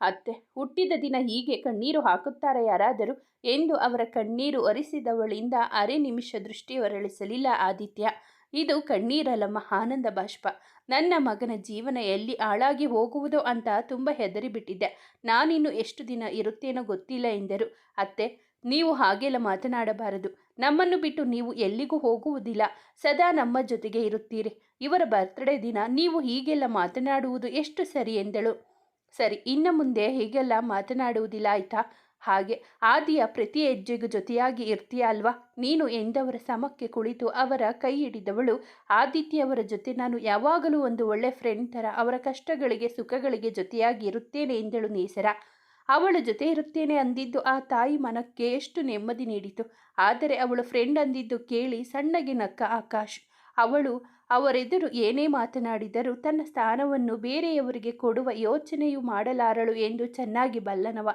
ಅತ್ತೆ, ಹುಟ್ಟಿದ ದಿನ ಹೀಗೆ ಕಣ್ಣೀರು ಹಾಕುತ್ತಾರೆ ಯಾರಾದರೂ? ಎಂದು ಅವರ ಕಣ್ಣೀರು ಒರೆಸಿದವಳಿಂದ ಅರೆ ನಿಮಿಷ ದೃಷ್ಟಿ ಹೊರಳಿಸಲಿಲ್ಲ ಆದಿತ್ಯ. ಇದು ಕಣ್ಣೀರಲ್ಲಮ್ಮ ಆನಂದ ಬಾಷ್ಪ. ನನ್ನ ಮಗನ ಜೀವನ ಎಲ್ಲಿ ಹಾಳಾಗಿ ಹೋಗುವುದು ಅಂತ ತುಂಬ ಹೆದರಿಬಿಟ್ಟಿದ್ದೆ. ನಾನಿನ್ನು ಎಷ್ಟು ದಿನ ಇರುತ್ತೇನೋ ಗೊತ್ತಿಲ್ಲ ಎಂದರು. ಅತ್ತೆ, ನೀವು ಹಾಗೆಲ್ಲ ಮಾತನಾಡಬಾರದು. ನಮ್ಮನ್ನು ಬಿಟ್ಟು ನೀವು ಎಲ್ಲಿಗೂ ಹೋಗುವುದಿಲ್ಲ. ಸದಾ ನಮ್ಮ ಜೊತೆಗೆ ಇರುತ್ತೀರಿ. ಇವರ ಬರ್ತ್ಡೇ ದಿನ ನೀವು ಹೀಗೆಲ್ಲ ಮಾತನಾಡುವುದು ಎಷ್ಟು ಸರಿ ಎಂದಳು. ಸರಿ, ಇನ್ನು ಮುಂದೆ ಹೀಗೆಲ್ಲ ಮಾತನಾಡುವುದಿಲ್ಲ ಆಯ್ತಾ? ಹಾಗೆ, ಆದಿಯ ಪ್ರತಿ ಹೆಜ್ಜೆಗೂ ಜೊತೆಯಾಗಿ ಇರ್ತೀಯ ಅಲ್ವಾ? ನೀನು ಎಂದವರ ಸಮಕ್ಕೆ ಕುಳಿತು ಅವರ ಕೈ ಹಿಡಿದವಳು, ಆದಿತ್ಯವರ ಜೊತೆ ನಾನು ಯಾವಾಗಲೂ ಒಂದು ಒಳ್ಳೆ ಫ್ರೆಂಡ್ ಥರ, ಅವರ ಕಷ್ಟಗಳಿಗೆ, ಸುಖಗಳಿಗೆ ಜೊತೆಯಾಗಿ ಇರುತ್ತೇನೆ ಎಂದಳು ನೇಸರ. ಅವಳ ಜೊತೆ ಇರುತ್ತೇನೆ ಅಂದಿದ್ದು ಆ ತಾಯಿ ಮನಕ್ಕೆ ಎಷ್ಟು ನೆಮ್ಮದಿ ನೀಡಿತು. ಆದರೆ ಅವಳು ಫ್ರೆಂಡ್ ಅಂದಿದ್ದು ಕೇಳಿ ಸಣ್ಣಗೆ ನಕ್ಕ ಆಕಾಶ್. ಅವಳು ಅವರೆದುರು ಏನೇ ಮಾತನಾಡಿದರೂ ತನ್ನ ಸ್ಥಾನವನ್ನು ಬೇರೆಯವರಿಗೆ ಕೊಡುವ ಯೋಚನೆಯೂ ಮಾಡಲಾರಳು ಎಂದು ಚೆನ್ನಾಗಿ ಬಲ್ಲನವ.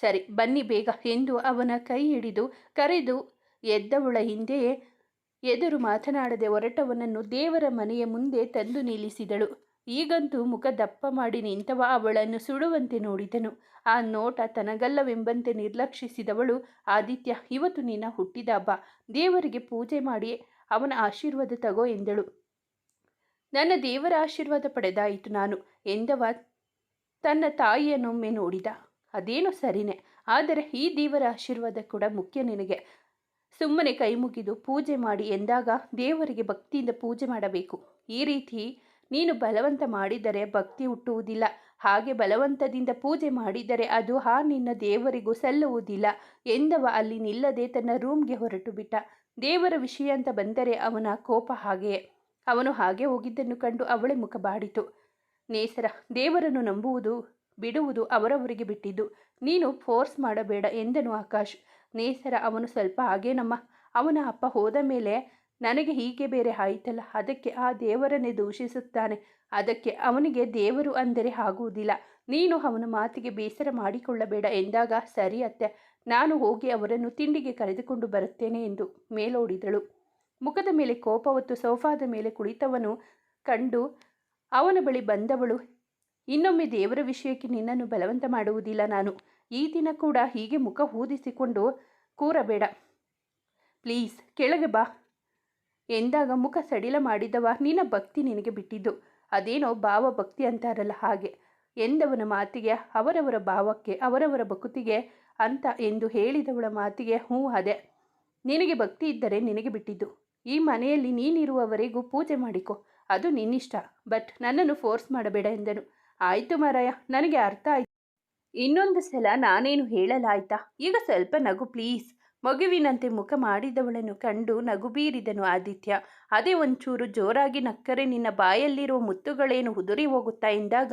ಸರಿ, ಬನ್ನಿ ಬೇಗ ಎಂದು ಅವನ ಕೈ ಹಿಡಿದು ಕರೆದು ಎದ್ದವಳ ಹಿಂದೆಯೇ ಎದುರು ಮಾತನಾಡದೆ ಹೊರಟವನನ್ನು ದೇವರ ಮನೆಯ ಮುಂದೆ ತಂದು ನಿಲ್ಲಿಸಿದಳು. ಈಗಂತೂ ಮುಖ ದಪ್ಪ ಮಾಡಿ ನಿಂತವ ಅವಳನ್ನು ಸುಡುವಂತೆ ನೋಡಿದನು. ಆ ನೋಟ ತನಗಲ್ಲವೆಂಬಂತೆ ನಿರ್ಲಕ್ಷಿಸಿದವಳು, ಆದಿತ್ಯ, ಇವತ್ತು ನಿನ್ನ ಹುಟ್ಟಿದ ಹಬ್ಬ. ದೇವರಿಗೆ ಪೂಜೆ ಮಾಡಿ ಅವನ ಆಶೀರ್ವಾದ ತಗೋ ಎಂದಳು. ನನ್ನ ದೇವರ ಆಶೀರ್ವಾದ ಪಡೆದಾಯಿತು ನಾನು ಎಂದವ ತನ್ನ ತಾಯಿಯನ್ನೊಮ್ಮೆ ನೋಡಿದ. ಅದೇನೋ ಸರಿನೇ, ಆದರೆ ಈ ದೇವರ ಆಶೀರ್ವಾದ ಕೂಡ ಮುಖ್ಯ ನಿನಗೆ. ಸುಮ್ಮನೆ ಕೈ ಮುಗಿದು ಪೂಜೆ ಮಾಡಿ ಎಂದಾಗ ದೇವರಿಗೆ ಭಕ್ತಿಯಿಂದ ಪೂಜೆ ಮಾಡಬೇಕು. ಈ ರೀತಿ ನೀನು ಬಲವಂತ ಮಾಡಿದರೆ ಭಕ್ತಿ ಹುಟ್ಟುವುದಿಲ್ಲ, ಹಾಗೆ ಬಲವಂತದಿಂದ ಪೂಜೆ ಮಾಡಿದರೆ ಅದು ಆ ನಿನ್ನ ದೇವರಿಗೂ ಸಲ್ಲುವುದಿಲ್ಲ ಎಂದವ ಅಲ್ಲಿ ನಿಲ್ಲದೆ ತನ್ನ ರೂಮ್ಗೆ ಹೊರಟು ಬಿಟ್ಟ. ದೇವರ ವಿಷಯ ಅಂತ ಬಂದರೆ ಅವನ ಕೋಪ ಹಾಗೆಯೇ ಅವನು ಹಾಗೆ ಹೋಗಿದ್ದನ್ನು ಕಂಡು ಅವಳೆ ಮುಖ ಬಾಡಿತು. ನೇಸರ, ದೇವರನ್ನು ನಂಬುವುದು, ಬಿಡುವುದು ಅವರವರಿಗೆ ಬಿಟ್ಟಿದ್ದು, ನೀನು ಫೋರ್ಸ್ ಮಾಡಬೇಡ ಎಂದನು ಆಕಾಶ್. ನೇಸರ, ಅವನು ಸ್ವಲ್ಪ ಹಾಗೇನಮ್ಮ ಅವನ ಅಪ್ಪ ಹೋದ ಮೇಲೆ ನನಗೆ ಹೀಗೆ ಬೇರೆ ಆಯಿತಲ್ಲ, ಅದಕ್ಕೆ ಆ ದೇವರನ್ನೇ ದೂಷಿಸುತ್ತಾನೆ, ಅದಕ್ಕೆ ಅವನಿಗೆ ದೇವರು ಅಂದರೆ ಆಗುವುದಿಲ್ಲ, ನೀನು ಅವನ ಮಾತಿಗೆ ಬೇಸರ ಮಾಡಿಕೊಳ್ಳಬೇಡ ಎಂದಾಗ, ಸರಿ ಅತ್ತೆ ನಾನು ಹೋಗಿ ಅವರನ್ನು ತಿಂಡಿಗೆ ಕರೆದುಕೊಂಡು ಬರುತ್ತೇನೆ ಎಂದು ಮೇಲೋಡಿದಳು. ಮುಖದ ಮೇಲೆ ಕೋಪ ಹೊತ್ತು ಸೋಫಾದ ಮೇಲೆ ಕುಳಿತವನು ಕಂಡು, ಅವನ ಬಳಿ ಬಂದವಳು, ಇನ್ನೊಮ್ಮೆ ದೇವರ ವಿಷಯಕ್ಕೆ ನಿನ್ನನ್ನು ಬಲವಂತ ಮಾಡುವುದಿಲ್ಲ ನಾನು. ಈ ದಿನ ಕೂಡ ಹೀಗೆ ಮುಖ ಊದಿಸಿಕೊಂಡು ಕೂರಬೇಡ. ಪ್ಲೀಸ್, ಕೆಳಗೆ ಬಾ. ಎಂದಾಗ ಮುಖ ಸಡಿಲ ಮಾಡಿದವ ನಿನ್ನ ಭಕ್ತಿ ನಿನಗೆ ಬಿಟ್ಟಿದ್ದು. ಅದೇನೋ ಭಾವ ಭಕ್ತಿ ಅಂತಾರಲ್ಲ ಹಾಗೆ ಎಂದವನ ಮಾತಿಗೆ, ಅವರವರ ಭಾವಕ್ಕೆ, ಅವರವರ ಭಕ್ತಿಗೆ ಅಂತ ಎಂದು ಹೇಳಿದವಳ ಮಾತಿಗೆ, ಹ್ಞೂ, ಅದೇ. ನಿನಗೆ ಭಕ್ತಿ ಇದ್ದರೆ ನಿನಗೆ ಬಿಟ್ಟಿದ್ದು. ಈ ಮನೆಯಲ್ಲಿ ನೀನಿರುವವರೆಗೂ ಪೂಜೆ ಮಾಡಿಕೊ. ಅದು ನಿನ್ನಿಷ್ಟ. ಬಟ್ ನನ್ನನ್ನು ಫೋರ್ಸ್ ಮಾಡಬೇಡ, ಎಂದನು. ಆಯಿತು ಮಾರಾಯ. ನನಗೆ ಅರ್ಥ ಆಯ್ತು. ಇನ್ನೊಂದು ಸಲ ನಾನೇನು ಹೇಳಲಾಯ್ತಾ? ಈಗ ಸ್ವಲ್ಪ ನಗು, ಪ್ಲೀಸ್. ಮಗುವಿನಂತೆ ಮುಖ ಮಾಡಿದವಳನ್ನು ಕಂಡು ನಗು ಬೀರಿದನು ಆದಿತ್ಯ. ಅದೇ ಒಂಚೂರು ಜೋರಾಗಿ ನಕ್ಕರೆ ನಿನ್ನ ಬಾಯಲ್ಲಿರುವ ಮುತ್ತುಗಳೇನು ಉದುರಿ ಹೋಗುತ್ತಾ? ಎಂದಾಗ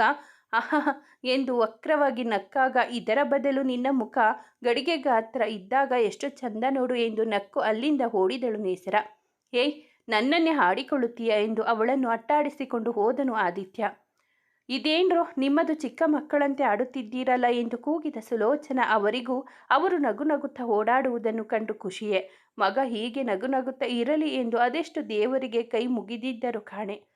ಅಹಹ ಎಂದು ವಕ್ರವಾಗಿ ನಕ್ಕಾಗ, ಇದರ ಬದಲು ನಿನ್ನ ಮುಖ ಗಡಿಗೆ ಗಾತ್ರ ಇದ್ದಾಗ ಎಷ್ಟು ಚಂದ ನೋಡು ಎಂದು ನಕ್ಕು ಅಲ್ಲಿಂದ ಓಡಿದಳು ನೇಸರ. ಏಯ್, ನನ್ನನ್ನೇ ಹಾಡಿಕೊಳ್ಳುತ್ತೀಯ ಎಂದು ಅವಳನ್ನು ಅಟ್ಟಾಡಿಸಿಕೊಂಡು ಹೋದನು ಆದಿತ್ಯ. ಇದೇನ್ರೋ, ನಿಮ್ಮದು ಚಿಕ್ಕ ಮಕ್ಕಳಂತೆ ಆಡುತ್ತಿದ್ದೀರಲ್ಲ ಎಂದು ಕೂಗಿದ ಸುಲೋಚನ ಅವರಿಗೂ, ಅವರು ನಗು ನಗುತ್ತಾ ಓಡಾಡುವುದನ್ನು ಕಂಡು ಖುಷಿಯೇ. ಮಗ ಹೀಗೆ ನಗು ನಗುತ್ತಾ ಇರಲಿ ಎಂದು ಅದೆಷ್ಟು ದೇವರಿಗೆ ಕೈ ಮುಗಿದಿದ್ದರು ಕಾಣೆ.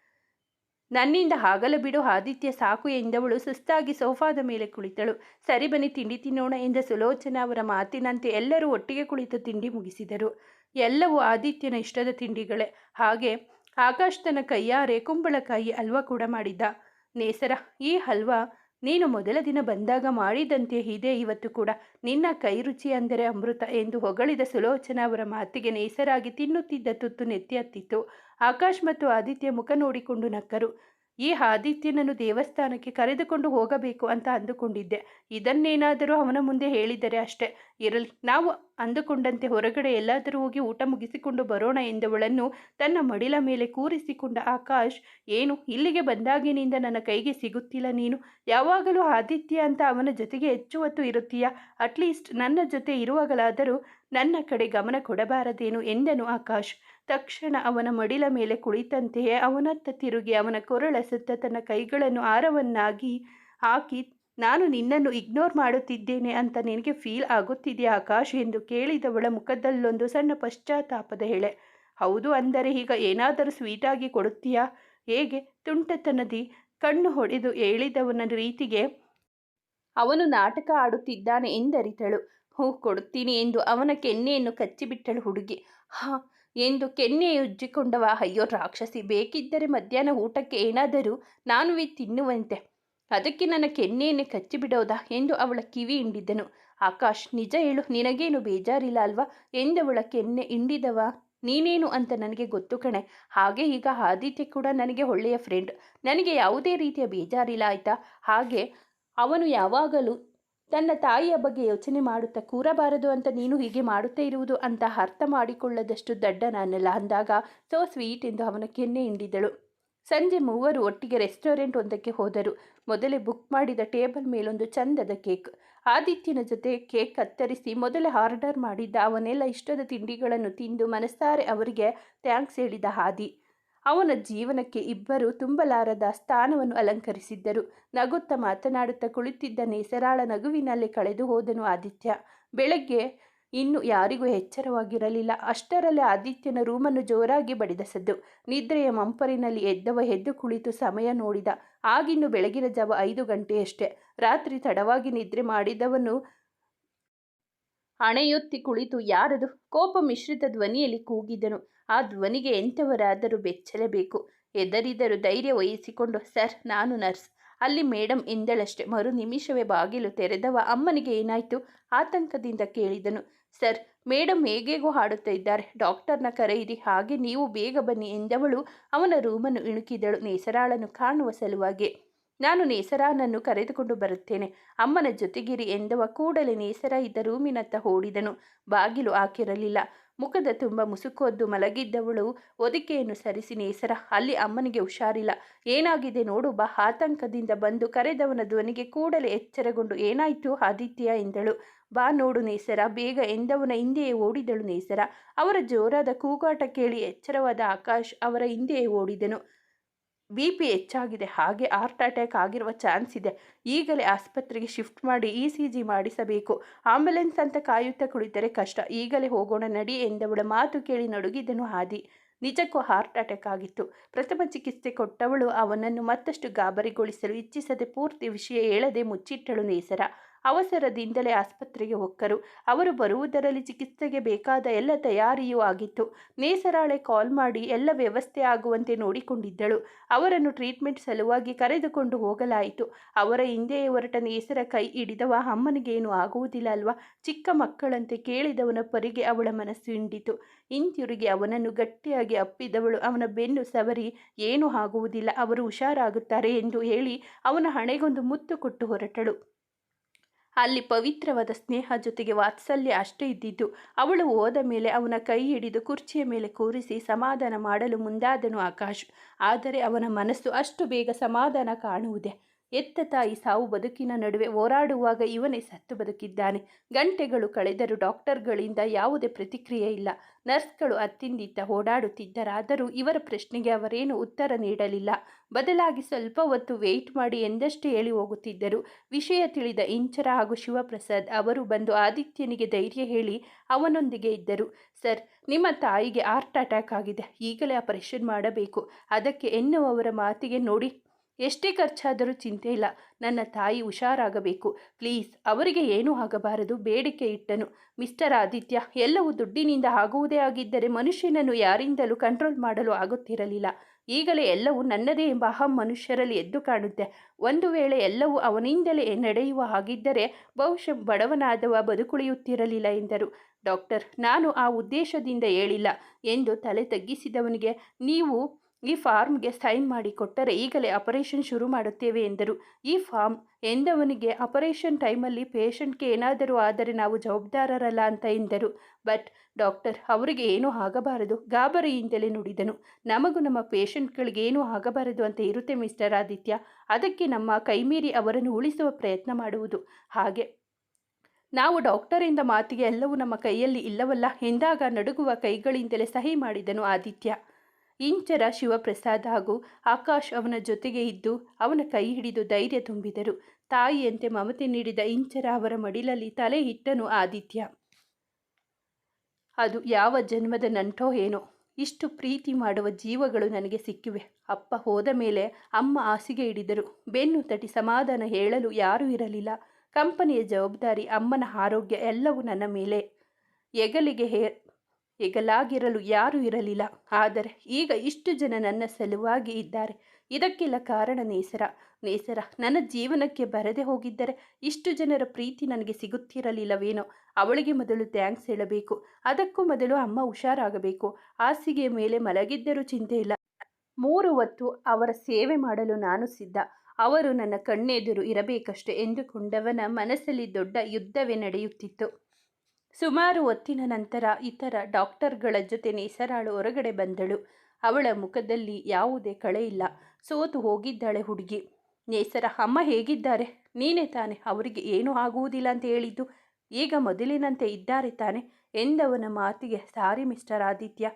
ನನ್ನಿಂದ ಆಗಲ ಬಿಡು, ಆದಿತ್ಯ ಸಾಕು ಎಂದವಳು ಸುಸ್ತಾಗಿ ಸೋಫಾದ ಮೇಲೆ ಕುಳಿತಳು. ಸರಿ ಬನ್ನಿ, ತಿಂಡಿ ತಿನ್ನೋಣ ಎಂದ ಸುಲೋಚನ ಅವರ ಮಾತಿನಂತೆ ಎಲ್ಲರೂ ಒಟ್ಟಿಗೆ ಕುಳಿತು ತಿಂಡಿ ಮುಗಿಸಿದರು. ಎಲ್ಲವೂ ಆದಿತ್ಯನ ಇಷ್ಟದ ತಿಂಡಿಗಳೇ. ಹಾಗೆ ಆಕಾಶ್ ತನ್ನ ಕೈಯಾರೆ, ಕುಂಬಳಕಾಯಿ ಹಲ್ವಾ ಕೂಡ ಮಾಡಿದ್ದ. ನೇಸರ ಈ ಹಲ್ವಾ ನೀನು ಮೊದಲ ದಿನ ಬಂದಾಗ ಮಾಡಿದಂತೆ ಇದೆ. ಇವತ್ತು ಕೂಡ ನಿನ್ನ ಕೈ ರುಚಿ ಅಂದರೆ ಅಮೃತ ಎಂದು ಹೊಗಳಿದ ಸುಲೋಚನ ಅವರ ಮಾತಿಗೆ ನೇಸರಾಗಿ ತಿನ್ನುತ್ತಿದ್ದ ತುತ್ತು ನೆತ್ತಿ ಹತ್ತಿತ್ತು. ಆಕಾಶ್ ಮತ್ತು ಆದಿತ್ಯ ಮುಖ ನೋಡಿಕೊಂಡು ನಕ್ಕರು. ಈ ಆದಿತ್ಯನನ್ನು ದೇವಸ್ಥಾನಕ್ಕೆ ಕರೆದುಕೊಂಡು ಹೋಗಬೇಕು ಅಂತ ಅಂದುಕೊಂಡಿದ್ದೆ. ಇದನ್ನೇನಾದರೂ ಅವನ ಮುಂದೆ ಹೇಳಿದರೆ ಅಷ್ಟೇ. ಇರಲಿ, ನಾವು ಅಂದುಕೊಂಡಂತೆ ಹೊರಗಡೆ ಎಲ್ಲಾದರೂ ಹೋಗಿ ಊಟ ಮುಗಿಸಿಕೊಂಡು ಬರೋಣ ಎಂದವಳನ್ನು ತನ್ನ ಮಡಿಲ ಮೇಲೆ ಕೂರಿಸಿಕೊಂಡ ಆಕಾಶ್, ಏನು, ಇಲ್ಲಿಗೆ ಬಂದಾಗಿನಿಂದ ನನ್ನ ಕೈಗೆ ಸಿಗುತ್ತಿಲ್ಲ ನೀನು. ಯಾವಾಗಲೂ ಆದಿತ್ಯ ಅಂತ ಅವನ ಜೊತೆಗೆ ಹೆಚ್ಚು ಹೊತ್ತು ಇರುತ್ತೀಯ? ಅಟ್ಲೀಸ್ಟ್ ನನ್ನ ಜೊತೆ ಇರುವಾಗಲಾದರೂ ನನ್ನ ಕಡೆ ಗಮನ ಕೊಡಬಾರದೇನು ಎಂದನು ಆಕಾಶ್. ತಕ್ಷಣ ಅವನ ಮಡಿಲ ಮೇಲೆ ಕುಳಿತಂತೆಯೇ ಅವನತ್ತ ತಿರುಗಿ ಅವನ ಕೊರಳ ಸುತ್ತ ತನ್ನ ಕೈಗಳನ್ನು ಆರವನ್ನಾಗಿ ಹಾಕಿ, ನಾನು ನಿನ್ನನ್ನು ಇಗ್ನೋರ್ ಮಾಡುತ್ತಿದ್ದೇನೆ ಅಂತ ನಿನಗೆ ಫೀಲ್ ಆಗುತ್ತಿದೆಯಾ ಆಕಾಶ್? ಎಂದು ಕೇಳಿದವಳ ಮುಖದಲ್ಲೊಂದು ಸಣ್ಣ ಪಶ್ಚಾತ್ತಾಪದ ಹೇಳೆ. ಹೌದು ಅಂದರೆ ಈಗ ಏನಾದರೂ ಸ್ವೀಟಾಗಿ ಕೊಡುತ್ತೀಯಾ? ಹೇಗೆ? ತುಂಟತನದಿ. ಕಣ್ಣು ಹೊಡೆದು ಹೇಳಿದವನ ರೀತಿಗೆ, ಅವನು ನಾಟಕ ಆಡುತ್ತಿದ್ದಾನೆ ಎಂದರಿತಳು. ಹೂ, ಕೊಡುತ್ತೀನಿ ಎಂದು ಅವನ ಕೆನ್ನೆಯನ್ನು ಕಚ್ಚಿಬಿಟ್ಟಳು ಹುಡುಗಿ. ಹಾ ಎಂದು ಕೆನ್ನೆ ಉಜ್ಜಿಕೊಂಡವ, ಅಯ್ಯೋ, ರಾಕ್ಷಸಿ, ಬೇಕಿದ್ದರೆ ಮಧ್ಯಾಹ್ನ ಊಟಕ್ಕೆ ಏನಾದರೂ ನಾನುವೇ ತಿನ್ನುವಂತೆ. ಅದಕ್ಕೆ ನನ್ನ ಕೆನ್ನೆಯನ್ನೇ ಕಚ್ಚಿಬಿಡೋದಾ? ಎಂದು ಅವಳ ಕಿವಿ ಹಿಂಡಿದ್ದನು ಆಕಾಶ್, ನಿಜ ಹೇಳು, ನಿನಗೇನು ಬೇಜಾರಿಲ್ಲ ಅಲ್ವಾ? ಎಂದವಳ ಕೆನ್ನೆ ಹಿಂಡಿದವ. ನೀನೇನು ಅಂತ ನನಗೆ ಗೊತ್ತು ಕಣೆ. ಹಾಗೆ ಈಗ ಆದಿತ್ಯ ಕೂಡ ನನಗೆ ಒಳ್ಳೆಯ ಫ್ರೆಂಡ್ ನನಗೆ ಯಾವುದೇ ರೀತಿಯ ಬೇಜಾರಿಲ್ಲ, ಆಯಿತಾ? ಹಾಗೆ ಅವನು ಯಾವಾಗಲೂ ತನ್ನ ತಾಯಿಯ ಬಗ್ಗೆ ಯೋಚನೆ ಮಾಡುತ್ತಾ ಕೂರಬಾರದು ಅಂತ ನೀನು ಹೀಗೆ ಮಾಡುತ್ತೇ ಇರುವುದು ಅಂತ ಅರ್ಥ ಮಾಡಿಕೊಳ್ಳದಷ್ಟು ದಡ್ಡ ನಾನಲ್ಲ ಅಂದಾಗ, ಸೋ ಸ್ವೀಟ್ ಎಂದು ಅವನ ಕೆನ್ನೆ ಹಿಂಡಿದಳು. ಸಂಜೆ ಮೂವರು ಒಟ್ಟಿಗೆ ರೆಸ್ಟೋರೆಂಟ್ ಒಂದಕ್ಕೆ ಹೋದರು. ಮೊದಲೇ ಬುಕ್ ಮಾಡಿದ ಟೇಬಲ್ ಮೇಲೊಂದು ಚಂದದ ಕೇಕ್. ಆದಿತ್ಯನ ಜೊತೆ ಕೇಕ್ ಕತ್ತರಿಸಿ ಮೊದಲೇ ಆರ್ಡರ್ ಮಾಡಿದ್ದ ಅವನೆಲ್ಲ ಇಷ್ಟದ ತಿಂಡಿಗಳನ್ನು ತಿಂದು ಮನಸ್ಸಾರೆ ಅವರಿಗೆ ಥ್ಯಾಂಕ್ಸ್ ಹೇಳಿದ ಹಾದಿ ಅವನ ಜೀವನಕ್ಕೆ ಇಬ್ಬರು ತುಂಬಲಾರದ ಸ್ಥಾನವನ್ನು ಅಲಂಕರಿಸಿದ್ದರು. ನಗುತ್ತಾ ಮಾತನಾಡುತ್ತಾ ಕುಳಿತಿದ್ದ ನೇಸರಾಳ ನಗುವಿನಲ್ಲಿ ಕಳೆದು ಹೋದನು ಆದಿತ್ಯ. ಬೆಳಗ್ಗೆ ಇನ್ನು ಯಾರಿಗೂ ಎಚ್ಚರವಾಗಿರಲಿಲ್ಲ. ಅಷ್ಟರಲ್ಲೇ ಆದಿತ್ಯನ ರೂಮನ್ನು ಜೋರಾಗಿ ಬಡಿದ ಸದ್ದು. ನಿದ್ರೆಯ ಮಂಪರಿನಲ್ಲಿ ಎದ್ದವ ಎದ್ದು ಕುಳಿತು ಸಮಯ ನೋಡಿದ. ಆಗಿನ್ನು ಬೆಳಗಿನ ಜಾವ ಐದು ಗಂಟೆಯಷ್ಟೇ. ರಾತ್ರಿ ತಡವಾಗಿ ನಿದ್ರೆ ಮಾಡಿದವನು ಅಣೆಯೊತ್ತಿ ಕುಳಿತು ಯಾರದು? ಕೋಪ ಮಿಶ್ರಿತ ಧ್ವನಿಯಲ್ಲಿ ಕೂಗಿದನು. ಆ ಧ್ವನಿಗೆ ಎಂಥವರಾದರೂ ಬೆಚ್ಚಲೇಬೇಕು ಎದರಿದರೂ ಧೈರ್ಯ ವಹಿಸಿಕೊಂಡು, ಸರ್, ನಾನು ನರ್ಸ್. ಅಲ್ಲಿ ಮೇಡಮ್ ಎಂದಳಷ್ಟೆ ಮರು ನಿಮಿಷವೇ ಬಾಗಿಲು ತೆರೆದವ. ಅಮ್ಮನಿಗೆ ಏನಾಯಿತು? ಆತಂಕದಿಂದ ಕೇಳಿದನು. ಸರ್ ಮೇಡಮ್ ಹೇಗೇಗೋ ಹಾಡುತ್ತಾ ಇದ್ದಾರೆ. ಡಾಕ್ಟರ್ನ ಕರೆಯಿರಿ. ಹಾಗೆ ನೀವು ಬೇಗ ಬನ್ನಿ ಎಂದವಳು ಅವನ ರೂಮನ್ನು ಇಣುಕಿದಳು. ನೇಸರಾಳನ್ನು ಕಾಣುವ ಸಲುವಾಗಿ. ನಾನು ನೇಸರಾನನ್ನು ಕರೆದುಕೊಂಡು ಬರುತ್ತೇನೆ. ಅಮ್ಮನ ಜೊತೆಗಿರಿ ಎಂದವ ಕೂಡಲೇ ನೇಸರ ಇದ್ದ ರೂಮಿನತ್ತ ಓಡಿದನು. ಬಾಗಿಲು ಹಾಕಿರಲಿಲ್ಲ. ಮುಖದ ತುಂಬ ಮುಸುಕೊದ್ದು ಮಲಗಿದ್ದವಳು ಒದಿಕೆಯನ್ನು ಸರಿಸಿ ನೇಸರ. ಅಲ್ಲಿ ಅಮ್ಮನಿಗೆ ಹುಷಾರಿಲ್ಲ. ಏನಾಗಿದೆ ನೋಡು ಬಾ. ಆತಂಕದಿಂದ ಬಂದು ಕರೆದವನ ಧ್ವನಿಗೆ ಕೂಡಲೇ ಎಚ್ಚರಗೊಂಡು, ಏನಾಯಿತು ಆದಿತ್ಯ? ಎಂದಳು. ಬಾ ನೋಡು ನೇಸರ. ಬೇಗ ಎಂದವನ ಹಿಂದೆಯೇ ಓಡಿದಳು ನೇಸರ. ಅವರ ಜೋರಾದ ಕೂಗಾಟ ಕೇಳಿ ಎಚ್ಚರವಾದ ಆಕಾಶ್ ಅವರ ಹಿಂದೆಯೇ ಓಡಿದನು. ಬಿ ಪಿ ಹೆಚ್ಚಾಗಿದೆ, ಹಾಗೆ ಹಾರ್ಟ್ ಅಟ್ಯಾಕ್ ಆಗಿರುವ ಚಾನ್ಸ್ ಇದೆ. ಈಗಲೇ ಆಸ್ಪತ್ರೆಗೆ ಶಿಫ್ಟ್ ಮಾಡಿ ಇ ಸಿ ಜಿ ಮಾಡಿಸಬೇಕು. ಆಂಬ್ಯುಲೆನ್ಸ್ ಅಂತ ಕಾಯುತ್ತಾ ಕುಳಿತರೆ ಕಷ್ಟ. ಈಗಲೇ ಹೋಗೋಣ, ನಡಿ ಎಂದವಳ ಮಾತು ಕೇಳಿ ನಡುಗಿದನು ಹಾದಿ. ನಿಜಕ್ಕೂ ಹಾರ್ಟ್ ಅಟ್ಯಾಕ್ ಆಗಿತ್ತು. ಪ್ರಥಮ ಚಿಕಿತ್ಸೆ ಕೊಟ್ಟವಳು, ಅವನನ್ನು ಮತ್ತಷ್ಟು ಗಾಬರಿಗೊಳಿಸಲು ಇಚ್ಛಿಸದೆ ಪೂರ್ತಿ ವಿಷಯ ಹೇಳದೆ ಮುಚ್ಚಿಟ್ಟಳು ನೇಸರ. ಅವಸರದಿಂದಲೇ ಆಸ್ಪತ್ರೆಗೆ ಹೊಕ್ಕರು ಅವರು ಬರುವುದರಲ್ಲಿ ಚಿಕಿತ್ಸೆಗೆ ಬೇಕಾದ ಎಲ್ಲ ತಯಾರಿಯೂ ಆಗಿತ್ತು. ನೇಸರಾಳೆ ಕಾಲ್ ಮಾಡಿ ಎಲ್ಲ ವ್ಯವಸ್ಥೆ ಆಗುವಂತೆ ನೋಡಿಕೊಂಡಿದ್ದಳು. ಅವರನ್ನು ಟ್ರೀಟ್ಮೆಂಟ್ ಸಲುವಾಗಿ ಕರೆದುಕೊಂಡು ಹೋಗಲಾಯಿತು. ಅವರ ಹಿಂದೆಯೇ ಹೊರಟ ನೇಸರ ಕೈ ಹಿಡಿದವ ಅಮ್ಮನಿಗೇನು ಆಗುವುದಿಲ್ಲ ಅಲ್ವಾ? ಚಿಕ್ಕ ಮಕ್ಕಳಂತೆ ಕೇಳಿದವನ ಪರಿಗೆ ಅವಳ ಮನಸ್ಸು ಹಿಂಡಿತು. ಹಿಂತಿರುಗಿ ಅವನನ್ನು ಗಟ್ಟಿಯಾಗಿ ಅಪ್ಪಿದವಳು. ಅವನ ಬೆನ್ನು ಸವರಿ, ಏನೂ ಆಗುವುದಿಲ್ಲ, ಅವರು ಹುಷಾರಾಗುತ್ತಾರೆ ಎಂದು ಹೇಳಿ ಅವನ ಹಣೆಗೊಂದು ಮುತ್ತು ಕೊಟ್ಟು ಹೊರಟಳು. ಅಲ್ಲಿ ಪವಿತ್ರವಾದ ಸ್ನೇಹ ಜೊತೆಗೆ ವಾತ್ಸಲ್ಯ ಅಷ್ಟೇ ಇದ್ದಿದ್ದು. ಅವಳು ಹೋದ ಮೇಲೆ ಅವನ ಕೈ ಹಿಡಿದು ಕುರ್ಚಿಯ ಮೇಲೆ ಕೂರಿಸಿ ಸಮಾಧಾನ ಮಾಡಲು ಮುಂದಾದನು ಆಕಾಶ್. ಆದರೆ ಅವನ ಮನಸ್ಸು ಅಷ್ಟು ಬೇಗ ಸಮಾಧಾನ ಕಾಣುವುದೇ ಎತ್ತ ತಾಯಿ ಸಾವು ಬದುಕಿನ ನಡುವೆ ಹೋರಾಡುವಾಗ ಇವನೇ ಸತ್ತು ಬದುಕಿದ್ದಾನೆ. ಗಂಟೆಗಳು ಕಳೆದರೂ ಡಾಕ್ಟರ್ಗಳಿಂದ ಯಾವುದೇ ಪ್ರತಿಕ್ರಿಯೆ ಇಲ್ಲ. ನರ್ಸ್ಗಳು ಅತ್ತಿಂದಿತ್ತ ಓಡಾಡುತ್ತಿದ್ದರಾದರೂ ಇವರ ಪ್ರಶ್ನೆಗೆ ಅವರೇನು ಉತ್ತರ ನೀಡಲಿಲ್ಲ. ಬದಲಾಗಿ ಸ್ವಲ್ಪ ಹೊತ್ತು ವೆಯ್ಟ್ ಮಾಡಿ ಎಂದಷ್ಟೇ ಹೇಳಿ ಹೋಗುತ್ತಿದ್ದರು. ವಿಷಯ ತಿಳಿದ ಇಂಚರ ಹಾಗೂ ಶಿವಪ್ರಸಾದ್ ಅವರು ಬಂದು ಆದಿತ್ಯನಿಗೆ ಧೈರ್ಯ ಹೇಳಿ ಅವನೊಂದಿಗೆ ಇದ್ದರು. ಸರ್, ನಿಮ್ಮ ತಾಯಿಗೆ ಹಾರ್ಟ್ ಅಟ್ಯಾಕ್ ಆಗಿದೆ. ಈಗಲೇ ಆಪರೇಷನ್ ಮಾಡಬೇಕು. ಅದಕ್ಕೆ ಎನ್ನುವವರ ಮಾತಿಗೆ ನೋಡಿ. ಎಷ್ಟೇ ಖರ್ಚಾದರೂ ಚಿಂತೆ ಇಲ್ಲ. ನನ್ನ ತಾಯಿ ಹುಷಾರಾಗಬೇಕು. ಪ್ಲೀಸ್, ಅವರಿಗೆ ಏನೂ ಆಗಬಾರದು. ಬೇಡಿಕೆ ಇಟ್ಟನು. ಮಿಸ್ಟರ್ ಆದಿತ್ಯ, ಎಲ್ಲವೂ ದುಡ್ಡಿನಿಂದ ಆಗುವುದೇ ಆಗಿದ್ದರೆ ಮನುಷ್ಯನನ್ನು ಯಾರಿಂದಲೂ ಕಂಟ್ರೋಲ್ ಮಾಡಲು ಆಗುತ್ತಿರಲಿಲ್ಲ. ಈಗಲೇ ಎಲ್ಲವೂ ನನ್ನದೇ ಎಂಬ ಅಹಂ ಮನುಷ್ಯರಲ್ಲಿ ಎದ್ದು ಕಾಣುತ್ತೆ. ಒಂದು ವೇಳೆ ಎಲ್ಲವೂ ಅವನಿಂದಲೇ ನಡೆಯುವ ಹಾಗಿದ್ದರೆ ಬಹುಶಃ ಬಡವನಾದವ ಬದುಕುಳಿಯುತ್ತಿರಲಿಲ್ಲ ಎಂದರು. ಡಾಕ್ಟರ್, ನಾನು ಆ ಉದ್ದೇಶದಿಂದ ಹೇಳಿಲ್ಲ ಎಂದು ತಲೆ ತಗ್ಗಿಸಿದವನಿಗೆ, ನೀವು ಈ ಫಾರ್ಮ್ಗೆ ಸೈನ್ ಮಾಡಿ ಕೊಟ್ಟರೆ ಈಗಲೇ ಆಪರೇಷನ್ ಶುರು ಮಾಡುತ್ತೇವೆ ಎಂದರು. ಈ ಫಾರ್ಮ್ ಎಂದವನಿಗೆ ಆಪರೇಷನ್ ಟೈಮಲ್ಲಿ ಪೇಷಂಟ್ಗೆ ಏನಾದರೂ ಆದರೆ ನಾವು ಜವಾಬ್ದಾರರಲ್ಲ ಅಂತ ಎಂದರು. ಬಟ್ ಡಾಕ್ಟರ್ ಅವರಿಗೆ ಏನೂ ಆಗಬಾರದು. ಗಾಬರಿಯಿಂದಲೇ ನುಡಿದನು. ನಮಗೂ ನಮ್ಮ ಪೇಷಂಟ್ಗಳಿಗೆ ಏನೂ ಆಗಬಾರದು ಅಂತ ಇರುತ್ತೆ ಮಿಸ್ಟರ್ ಆದಿತ್ಯ. ಅದಕ್ಕೆ ನಮ್ಮ ಕೈಮೀರಿ ಅವರನ್ನು ಉಳಿಸುವ ಪ್ರಯತ್ನ ಮಾಡುವುದು. ಹಾಗೆ ನಾವು ಡಾಕ್ಟರಿಂದ ಮಾತಿಗೆ ಎಲ್ಲವೂ ನಮ್ಮ ಕೈಯಲ್ಲಿ ಇಲ್ಲವಲ್ಲ. ಎಂದಾಗ ನಡುಗುವ ಕೈಗಳಿಂದಲೇ ಸಹಿ ಮಾಡಿದನು ಆದಿತ್ಯ. ಇಂಚರ ಶಿವಪ್ರಸಾದ್ ಹಾಗೂ ಆಕಾಶ್ ಅವನ ಜೊತೆಗೆ ಇದ್ದು ಅವನ ಕೈ ಹಿಡಿದು ಧೈರ್ಯ ತುಂಬಿದರು. ತಾಯಿಯಂತೆ ಮಮತೆ ನೀಡಿದ ಇಂಚರ ಅವರ ಮಡಿಲಲ್ಲಿ ತಲೆ ಇಟ್ಟನು ಆದಿತ್ಯ. ಅದು ಯಾವ ಜನ್ಮದ ನಂಟೋ ಏನೋ. ಇಷ್ಟು ಪ್ರೀತಿ ಮಾಡುವ ಜೀವಗಳು ನನಗೆ ಸಿಕ್ಕಿವೆ. ಅಪ್ಪ ಹೋದ ಮೇಲೆ ಅಮ್ಮ ಹಾಸಿಗೆ ಹಿಡಿದರು. ಬೆನ್ನು ತಟಿ ಸಮಾಧಾನ ಹೇಳಲು ಯಾರೂ ಇರಲಿಲ್ಲ. ಕಂಪನಿಯ ಜವಾಬ್ದಾರಿ, ಅಮ್ಮನ ಆರೋಗ್ಯ ಎಲ್ಲವೂ ನನ್ನ ಮೇಲೆ. ಹೆಗಲಿಗೆ ಹೇ ಹೆಗಲಾಗಿರಲು ಯಾರೂ ಇರಲಿಲ್ಲ. ಆದರೆ ಈಗ ಇಷ್ಟು ಜನ ನನ್ನ ಸಲುವಾಗಿ ಇದ್ದಾರೆ. ಇದಕ್ಕೆಲ್ಲ ಕಾರಣ ನೇಸರ. ನೇಸರ, ನನ್ನ ಜೀವನಕ್ಕೆ ಬರದೆ ಹೋಗಿದ್ದರೆ ಇಷ್ಟು ಜನರ ಪ್ರೀತಿ ನನಗೆ ಸಿಗುತ್ತಿರಲಿಲ್ಲವೇನೋ? ಅವಳಿಗೆ ಮೊದಲು ಥ್ಯಾಂಕ್ಸ್ ಹೇಳಬೇಕು. ಅದಕ್ಕೂ ಮೊದಲು ಅಮ್ಮ ಹುಷಾರಾಗಬೇಕು. ಹಾಸಿಗೆಯ ಮೇಲೆ ಮಲಗಿದ್ದರೂ ಚಿಂತೆ ಇಲ್ಲ. ಮೂರು ಹೊತ್ತು ಅವರ ಸೇವೆ ಮಾಡಲು ನಾನು ಸಿದ್ಧ. ಅವರು ನನ್ನ ಕಣ್ಣೆದುರು ಇರಬೇಕಷ್ಟೆ ಎಂದುಕೊಂಡವನ ಮನಸ್ಸಲ್ಲಿ ದೊಡ್ಡ ಯುದ್ಧವೇ ನಡೆಯುತ್ತಿತ್ತು. ಸುಮಾರು ಹೊತ್ತಿನ ನಂತರ ಇತರ ಡಾಕ್ಟರ್ಗಳ ಜೊತೆ ನೇಸರಾಳು ಹೊರಗಡೆ ಬಂದಳು. ಅವಳ ಮುಖದಲ್ಲಿ ಯಾವುದೇ ಕಳೆ ಇಲ್ಲ. ಸೋತು ಹೋಗಿದ್ದಾಳೆ ಹುಡುಗಿ. ನೇಸರ, ಅಮ್ಮ ಹೇಗಿದ್ದಾರೆ? ನೀನೇ ತಾನೆ. ಅವರಿಗೆ ಏನೂ ಆಗುವುದಿಲ್ಲ ಅಂತ ಹೇಳಿದ್ದು. ಈಗ ಮೊದಲಿನಂತೆ ಇದ್ದಾರೆ ತಾನೆ. ಎಂದವನ ಮಾತಿಗೆ sorry mister Aditya.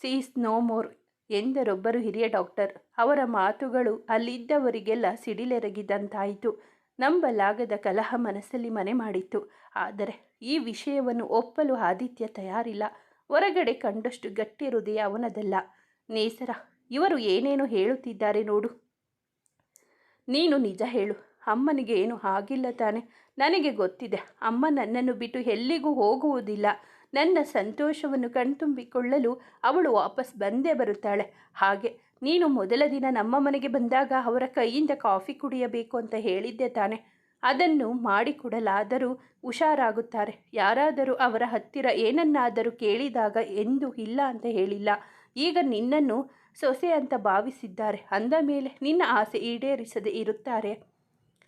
She's no more ಎಂದರೊಬ್ಬರು ಹಿರಿಯ ಡಾಕ್ಟರ್. ಅವರ ಮಾತುಗಳು ಅಲ್ಲಿದ್ದವರಿಗೆಲ್ಲ ಸಿಡಿಲೆರಗಿದಂತಾಯಿತು. ನಂಬಲಾಗದ ಕಲಹ ಮನಸ್ಸಲ್ಲಿ ಮನೆ ಮಾಡಿತ್ತು. ಆದರೆ ಈ ವಿಷಯವನ್ನು ಒಪ್ಪಲು ಆದಿತ್ಯ ತಯಾರಿಲ್ಲ. ಹೊರಗಡೆ ಕಂಡಷ್ಟು ಗಟ್ಟಿ ಹೃದಯ ಅವನದಲ್ಲ. ನೇಸರ, ಇವರು ಏನೇನು ಹೇಳುತ್ತಿದ್ದಾರೆ ನೋಡು. ನೀನು ನಿಜ ಹೇಳು. ಅಮ್ಮನಿಗೆ ಏನು ಆಗಿಲ್ಲ ತಾನೆ. ನನಗೆ ಗೊತ್ತಿದೆ. ಅಮ್ಮ ನನ್ನನ್ನು ಬಿಟ್ಟು ಎಲ್ಲಿಗೂ ಹೋಗುವುದಿಲ್ಲ. ನನ್ನ ಸಂತೋಷವನ್ನು ಕಣ್ತುಂಬಿಕೊಳ್ಳಲು ಅವಳು ವಾಪಸ್ ಬಂದೇ ಬರುತ್ತಾಳೆ. ಹಾಗೆ ನೀನು ಮೊದಲ ದಿನ ನಮ್ಮ ಮನೆಗೆ ಬಂದಾಗ ಅವರ ಕೈಯಿಂದ ಕಾಫಿ ಕುಡಿಯಬೇಕು ಅಂತ ಹೇಳಿದ್ದೆ ತಾನೆ. ಅದನ್ನು ಮಾಡಿಕೊಡಲಾದರೂ ಹುಷಾರಾಗುತ್ತಾರೆ. ಯಾರಾದರೂ ಅವರ ಹತ್ತಿರ ಏನನ್ನಾದರೂ ಕೇಳಿದಾಗ ಎಂದು ಇಲ್ಲ ಅಂತ ಹೇಳಿಲ್ಲ. ಈಗ ನಿನ್ನನ್ನು ಸೊಸೆ ಅಂತ ಭಾವಿಸಿದ್ದಾರೆ. ಅಂದ ಮೇಲೆ ನಿನ್ನ ಆಸೆ ಈಡೇರಿಸದೆ ಇರುತ್ತಾರೆ.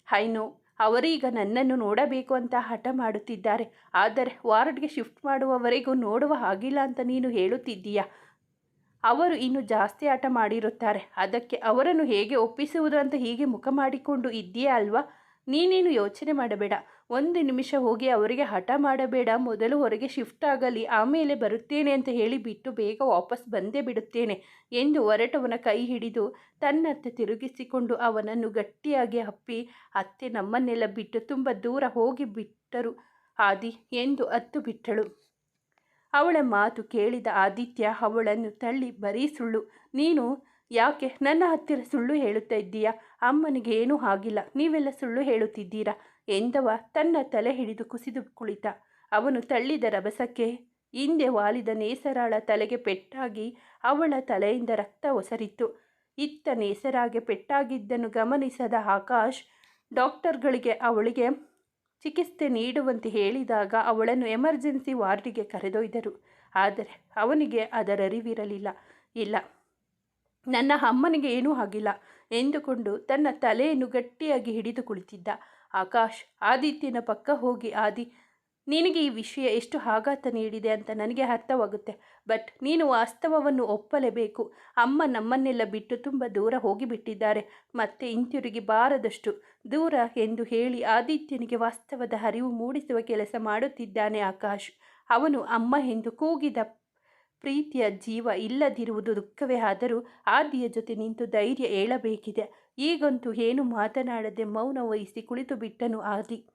ಹೈನೋ ಅವರೀಗ ನನ್ನನ್ನು ನೋಡಬೇಕು ಅಂತ ಹಠ ಮಾಡುತ್ತಿದ್ದಾರೆ. ಆದರೆ ವಾರ್ಡ್ಗೆ ಶಿಫ್ಟ್ ಮಾಡುವವರೆಗೂ ನೋಡುವ ಹಾಗಿಲ್ಲ ಅಂತ ನೀನು ಹೇಳುತ್ತಿದ್ದೀಯಾ? ಅವರು ಇನ್ನು ಜಾಸ್ತಿ ಆಟ ಮಾಡಿರುತ್ತಾರೆ. ಅದಕ್ಕೆ ಅವರನ್ನು ಹೇಗೆ ಒಪ್ಪಿಸುವುದು ಅಂತ ಹೀಗೆ ಮುಖ ಮಾಡಿಕೊಂಡು ಇದ್ದೀಯಾ ಅಲ್ವಾ? ನೀನೇನು ಯೋಚನೆ ಮಾಡಬೇಡ. ಒಂದು ನಿಮಿಷ ಹೋಗಿ ಅವರಿಗೆ ಹಠ ಮಾಡಬೇಡ, ಮೊದಲು ಹೊರಗೆ ಶಿಫ್ಟ್ ಆಗಲಿ, ಆಮೇಲೆ ಬರುತ್ತೇನೆ ಅಂತ ಹೇಳಿ ಬಿಟ್ಟು ಬೇಗ ವಾಪಸ್ ಬಂದೇ ಬಿಡುತ್ತೇನೆ ಎಂದು ಹೊರಟವನ ಕೈ ಹಿಡಿದು ತನ್ನತ್ತೆ ತಿರುಗಿಸಿಕೊಂಡು ಅವನನ್ನು ಗಟ್ಟಿಯಾಗಿ ಅಪ್ಪಿ, ಅತ್ತೆ ನಮ್ಮನ್ನೆಲ್ಲ ಬಿಟ್ಟು ತುಂಬ ದೂರ ಹೋಗಿ ಬಿಟ್ಟರು ಆದಿ ಎಂದು ಅತ್ತು ಬಿಟ್ಟಳು. ಅವಳ ಮಾತು ಕೇಳಿದ ಆದಿತ್ಯ ಅವಳನ್ನು ತಳ್ಳಿ, ಬರೀ ಸುಳ್ಳು, ನೀನು ಯಾಕೆ ನನ್ನ ಹತ್ತಿರ ಸುಳ್ಳು ಹೇಳುತ್ತಾ ಇದ್ದೀಯಾ? ಅಮ್ಮನಿಗೆ ಏನೂ ಆಗಿಲ್ಲ, ನೀವೆಲ್ಲ ಸುಳ್ಳು ಹೇಳುತ್ತಿದ್ದೀರಾ? ಎಂದವ ತನ್ನ ತಲೆ ಹಿಡಿದು ಕುಸಿದು ಕುಳಿತ. ಅವನು ತಳ್ಳಿದ ರಭಸಕ್ಕೆ, ಹಿಂದೆ ವಾಲಿದ ನೇಸರಾಳ ತಲೆಗೆ ಪೆಟ್ಟಾಗಿ ಅವಳ ತಲೆಯಿಂದ ರಕ್ತ ಒಸರಿತ್ತು ಇತ್ತ ನೇಸರಾಗೆ ಪೆಟ್ಟಾಗಿದ್ದನ್ನು ಗಮನಿಸದ ಆಕಾಶ್, ಡಾಕ್ಟರ್ಗಳಿಗೆ ಅವಳಿಗೆ ಚಿಕಿತ್ಸೆ ನೀಡುವಂತೆ ಹೇಳಿದಾಗ ಅವಳನ್ನು ಎಮರ್ಜೆನ್ಸಿ ವಾರ್ಡಿಗೆ ಕರೆದೊಯ್ದರು. ಆದರೆ ಅವನಿಗೆ ಅದರರಿವಿರಲಿಲ್ಲ ಇಲ್ಲ, ನನ್ನ ಅಮ್ಮನಿಗೆ ಏನೂ ಆಗಿಲ್ಲ ಎಂದುಕೊಂಡು ತನ್ನ ತಲೆಯನ್ನು ಗಟ್ಟಿಯಾಗಿ ಹಿಡಿದು ಕುಳಿತಿದ್ದ. ಆಕಾಶ್, ಆದಿತ್ಯನ ಪಕ್ಕ ಹೋಗಿ, ಆದಿ, ನಿನಗೆ ಈ ವಿಷಯ ಎಷ್ಟು ಆಘಾತ ನೀಡಿದೆ ಅಂತ ನನಗೆ ಅರ್ಥವಾಗುತ್ತೆ. ಬಟ್ ನೀನು ವಾಸ್ತವವನ್ನು ಒಪ್ಪಲೇಬೇಕು. ಅಮ್ಮ ನಮ್ಮನ್ನೆಲ್ಲ ಬಿಟ್ಟು ತುಂಬ ದೂರ ಹೋಗಿಬಿಟ್ಟಿದ್ದಾರೆ. ಮತ್ತೆ ಹಿಂತಿರುಗಿ ಬಾರದಷ್ಟು ದೂರ ಎಂದು ಹೇಳಿ ಆದಿತ್ಯನಿಗೆ ವಾಸ್ತವದ ಅರಿವು ಮೂಡಿಸುವ ಕೆಲಸ ಮಾಡುತ್ತಿದ್ದಾನೆ ಆಕಾಶ್. ಅವನು ಅಮ್ಮ ಎಂದು ಕೂಗಿದ ಪ್ರೀತಿಯ ಜೀವ ಇಲ್ಲದಿರುವುದು ದುಃಖವೇ ಆದರೂ ಆದಿಯ ಜೊತೆ ನಿಂತು ಧೈರ್ಯ ಹೇಳಬೇಕಿದೆ ಈಗಂತೂ ಏನು ಮಾತನಾಡದೆ ಮೌನ ವಹಿಸಿ ಕುಳಿತು ಬಿಟ್ಟನು ಆದಿ.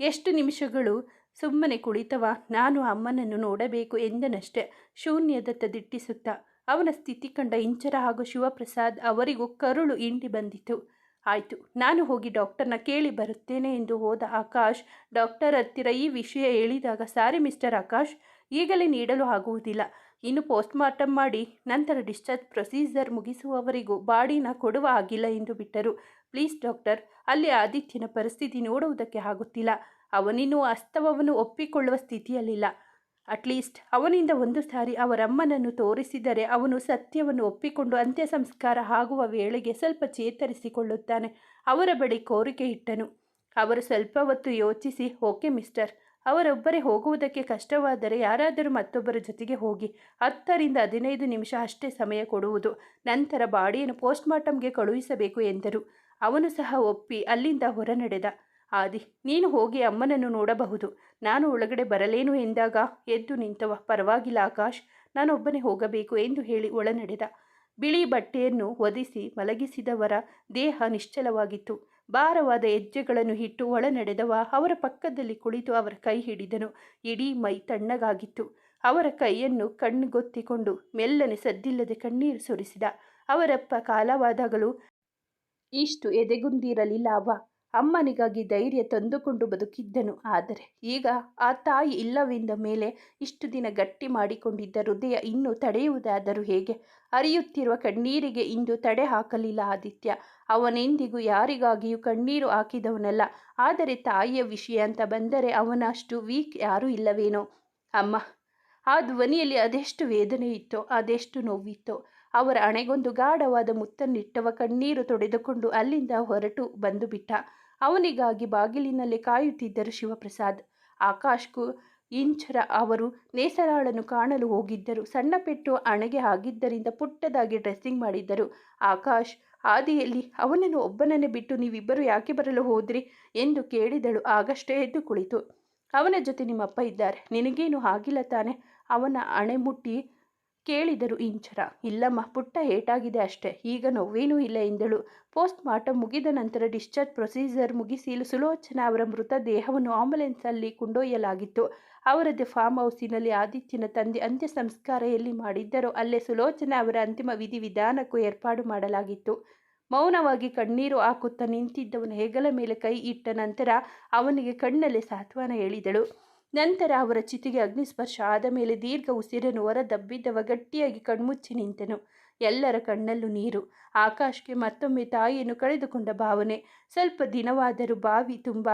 ಎಷ್ಟು ನಿಮಿಷಗಳು ಸುಮ್ಮನೆ ಕುಳಿತವ, ನಾನು ಅಮ್ಮನನ್ನು ನೋಡಬೇಕು ಎಂದನಷ್ಟೇ. ಶೂನ್ಯದತ್ತ ದಿಟ್ಟಿಸುತ್ತಾ. ಅವನ ಸ್ಥಿತಿ ಕಂಡ ಇಂಚರ ಹಾಗೂ ಶಿವಪ್ರಸಾದ್ ಅವರಿಗೂ ಕರುಳು ಇಂಡಿ ಬಂದಿತು. ಆಯಿತು, ನಾನು ಹೋಗಿ ಡಾಕ್ಟರ್ನ ಕೇಳಿ ಬರುತ್ತೇನೆ ಎಂದು ಹೋದ ಆಕಾಶ್, ಡಾಕ್ಟರ್ ಹತ್ತಿರ ಈ ವಿಷಯ ಹೇಳಿದಾಗ, ಸಾರಿ ಮಿಸ್ಟರ್ ಆಕಾಶ್, ಈಗಲೇ ನೀಡಲು ಆಗುವುದಿಲ್ಲ. ಇನ್ನು ಪೋಸ್ಟ್ಮಾರ್ಟಮ್ ಮಾಡಿ ನಂತರ ಡಿಸ್ಚಾರ್ಜ್ ಪ್ರೊಸೀಜರ್ ಮುಗಿಸುವವರೆಗೂ ಬಾಡಿನ ಕೊಡುವ ಆಗಿಲ್ಲ ಎಂದು ಬಿಟ್ಟರು. ಪ್ಲೀಸ್ ಡಾಕ್ಟರ್, ಅಲ್ಲಿ ಆದಿತ್ಯನ ಪರಿಸ್ಥಿತಿ ನೋಡುವುದಕ್ಕೆ ಆಗುತ್ತಿಲ್ಲ. ಅವನಿನ್ನೂ ಅಸ್ತವವನ್ನು ಒಪ್ಪಿಕೊಳ್ಳುವ ಸ್ಥಿತಿಯಲ್ಲಿಲ್ಲ. ಅಟ್ಲೀಸ್ಟ್ ಅವನಿಂದ ಒಂದು ಸಾರಿ ಅವರಮ್ಮನನ್ನು ತೋರಿಸಿದರೆ ಅವನು ಸತ್ಯವನ್ನು ಒಪ್ಪಿಕೊಂಡು ಅಂತ್ಯ ಸಂಸ್ಕಾರ ಆಗುವ ವೇಳೆಗೆ ಸ್ವಲ್ಪ ಚೇತರಿಸಿಕೊಳ್ಳುತ್ತಾನೆ. ಅವರ ಬಳಿ ಕೋರಿಕೆ ಇಟ್ಟನು. ಅವರು ಸ್ವಲ್ಪ ಹೊತ್ತು ಯೋಚಿಸಿ, ಓಕೆ, ಮಿಸ್ಟರ್. ಅವರೊಬ್ಬರೇ ಹೋಗುವುದಕ್ಕೆ ಕಷ್ಟವಾದರೆ ಯಾರಾದರೂ ಮತ್ತೊಬ್ಬರ ಜೊತೆಗೆ ಹೋಗಿ ಹತ್ತರಿಂದ ಹದಿನೈದು ನಿಮಿಷ ಅಷ್ಟೇ ಸಮಯ ಕೊಡುವುದು. ನಂತರ ಬಾಡಿಯನ್ನು ಪೋಸ್ಟ್ಮಾರ್ಟಮ್ಗೆ ಕಳುಹಿಸಬೇಕು ಎಂದರು. ಅವನು ಸಹ ಒಪ್ಪಿ ಅಲ್ಲಿಂದ ಹೊರ ನಡೆದ ಆದಿ, ನೀನು ಹೋಗಿ ಅಮ್ಮನನ್ನು ನೋಡಬಹುದು. ನಾನು ಒಳಗಡೆ ಬರಲೇನು ಎಂದಾಗ? ಎದ್ದು ನಿಂತವ. ಪರವಾಗಿಲ್ಲ ಆಕಾಶ್, ನಾನೊಬ್ಬನೇ ಹೋಗಬೇಕು ಎಂದು ಹೇಳಿ ಒಳನಡೆದ. ಬಿಳಿ ಬಟ್ಟೆಯನ್ನು ಒದಿಸಿ ಮಲಗಿಸಿದವರ ದೇಹ ನಿಶ್ಚಲವಾಗಿತ್ತು. ಭಾರವಾದ ಹೆಜ್ಜೆಗಳನ್ನು ಇಟ್ಟು ಒಳ ನಡೆದವ ಅವರ ಪಕ್ಕದಲ್ಲಿ ಕುಳಿತು ಅವರ ಕೈ ಹಿಡಿದನು. ಇಡೀ ಮೈ ತಣ್ಣಗಾಗಿತ್ತು. ಅವರ ಕೈಯನ್ನು ಕಣ್ಣುಗೊತ್ತಿಕೊಂಡು ಮೆಲ್ಲನೆ ಸದ್ದಿಲ್ಲದೆ ಕಣ್ಣೀರು ಸುರಿಸಿದ. ಅವರಪ್ಪ ಕಾಲವಾದಾಗಲೂ, ಇಷ್ಟು ಎದೆಗುಂದಿರಲಿಲ್ಲ ಅವ ಅಮ್ಮನಿಗಾಗಿ ಧೈರ್ಯ ತಂದುಕೊಂಡು ಬದುಕಿದ್ದನು. ಆದರೆ ಈಗ ಆ ತಾಯಿ ಇಲ್ಲವೆಂದ ಮೇಲೆ ಇಷ್ಟು ದಿನ ಗಟ್ಟಿ ಮಾಡಿಕೊಂಡಿದ್ದ ಹೃದಯ ಇನ್ನೂ ತಡೆಯುವುದಾದರೂ ಹೇಗೆ? ಹರಿಯುತ್ತಿರುವ ಕಣ್ಣೀರಿಗೆ ಇಂದು ತಡೆ ಹಾಕಲಿಲ್ಲ ಆದಿತ್ಯ. ಅವನೆಂದಿಗೂ ಯಾರಿಗಾಗಿಯೂ ಕಣ್ಣೀರು ಹಾಕಿದವನಲ್ಲ. ಆದರೆ ತಾಯಿಯ ವಿಷಯ ಅಂತ ಬಂದರೆ ಅವನಷ್ಟು ವೀಕ್ ಯಾರೂ ಇಲ್ಲವೇನೋ? ಅಮ್ಮ, ಆ ಧ್ವನಿಯಲ್ಲಿ ಅದೆಷ್ಟು ವೇದನೆ ಇತ್ತೋ ಅದೆಷ್ಟು ನೋವಿತ್ತೋ? ಅವರ ಅಣೆಗೊಂದು ಗಾಢವಾದ ಮುತ್ತನ್ನಿಟ್ಟವ ಕಣ್ಣೀರು ತೊಡೆದುಕೊಂಡು ಅಲ್ಲಿಂದ ಹೊರಟು ಬಂದು ಬಿಟ್ಟ ಅವನಿಗಾಗಿ ಬಾಗಿಲಿನಲ್ಲಿ ಕಾಯುತ್ತಿದ್ದರು ಶಿವಪ್ರಸಾದ್. ಆಕಾಶ್ಗೂ ಇಂಚರ ಅವರು ನೇಸರಾಳನ್ನು ಕಾಣಲು ಹೋಗಿದ್ದರು. ಸಣ್ಣ ಪೆಟ್ಟು ಅಣೆಗೆ ಆಗಿದ್ದರಿಂದ ಪುಟ್ಟದಾಗಿ ಡ್ರೆಸ್ಸಿಂಗ್ ಮಾಡಿದ್ದರು. ಆಕಾಶ್ ಆದಿಯಲ್ಲಿ ಅವನನ್ನು ಒಬ್ಬನನ್ನೇ ಬಿಟ್ಟು ನೀವಿಬ್ಬರು ಯಾಕೆ ಬರಲು ಹೋದ್ರಿ? ಎಂದು ಕೇಳಿದಳು. ಆಗಷ್ಟೇ ಎದ್ದು ಕುಳಿತು. ಅವನ ಜೊತೆ ನಿಮ್ಮಪ್ಪ ಇದ್ದಾರೆ. ನಿನಗೇನು ಆಗಿಲ್ಲ ತಾನೆ? ಅವನ ಅಣೆ ಮುಟ್ಟಿ ಕೇಳಿದರು ಇಂಚರ. ಇಲ್ಲಮ್ಮ, ಪುಟ್ಟ ಏಟಾಗಿದೆ ಅಷ್ಟೇ. ಈಗ ನೋವೇನೂ ಇಲ್ಲ ಎಂದಳು. ಪೋಸ್ಟ್ ಮಾರ್ಟಮ್ ಮುಗಿದ ನಂತರ ಡಿಸ್ಚಾರ್ಜ್ ಪ್ರೊಸೀಜರ್ ಮುಗಿಸಿ ಸುಲೋಚನಾ ಅವರ ಮೃತದೇಹವನ್ನು ಆಂಬುಲೆನ್ಸಲ್ಲಿ ಕೊಂಡೊಯ್ಯಲಾಗಿತ್ತು. ಅವರದ್ದು ಫಾರ್ಮ್ ಹೌಸಿನಲ್ಲಿ ಆದಿತ್ಯನ ತಂದೆ ಅಂತ್ಯ ಸಂಸ್ಕಾರ ಎಲ್ಲಿ ಮಾಡಿದ್ದರೋ ಅಲ್ಲೇ ಸುಲೋಚನಾ ಅವರ ಅಂತಿಮ ವಿಧಿ ವಿಧಾನಕ್ಕೂ ಏರ್ಪಾಡು ಮಾಡಲಾಗಿತ್ತು. ಮೌನವಾಗಿ ಕಣ್ಣೀರು ಹಾಕುತ್ತಾ ನಿಂತಿದ್ದವನ ಹೆಗಲ ಮೇಲೆ ಕೈ ಇಟ್ಟ ನಂತರ ಅವನಿಗೆ ಕಣ್ಣಲ್ಲಿ ಸಾತ್ವನ ಹೇಳಿದಳು. ನಂತರ ಅವರ ಚಿತಿಗೆ ಅಗ್ನಿಸ್ಪರ್ಶ ಆದ ಮೇಲೆ ದೀರ್ಘ ಉಸಿರನ್ನು ಹೊರ ದಬ್ಬಿದ್ದವ ಗಟ್ಟಿಯಾಗಿ ಕಣ್ಮುಚ್ಚಿ ನಿಂತನು. ಎಲ್ಲರ ಕಣ್ಣಲ್ಲೂ ನೀರು. ಆಕಾಶ್ಗೆ ಮತ್ತೊಮ್ಮೆ ತಾಯಿಯನ್ನು ಕಳೆದುಕೊಂಡ ಭಾವನೆ. ಸ್ವಲ್ಪ ದಿನವಾದರೂ ಬಾವಿ ತುಂಬ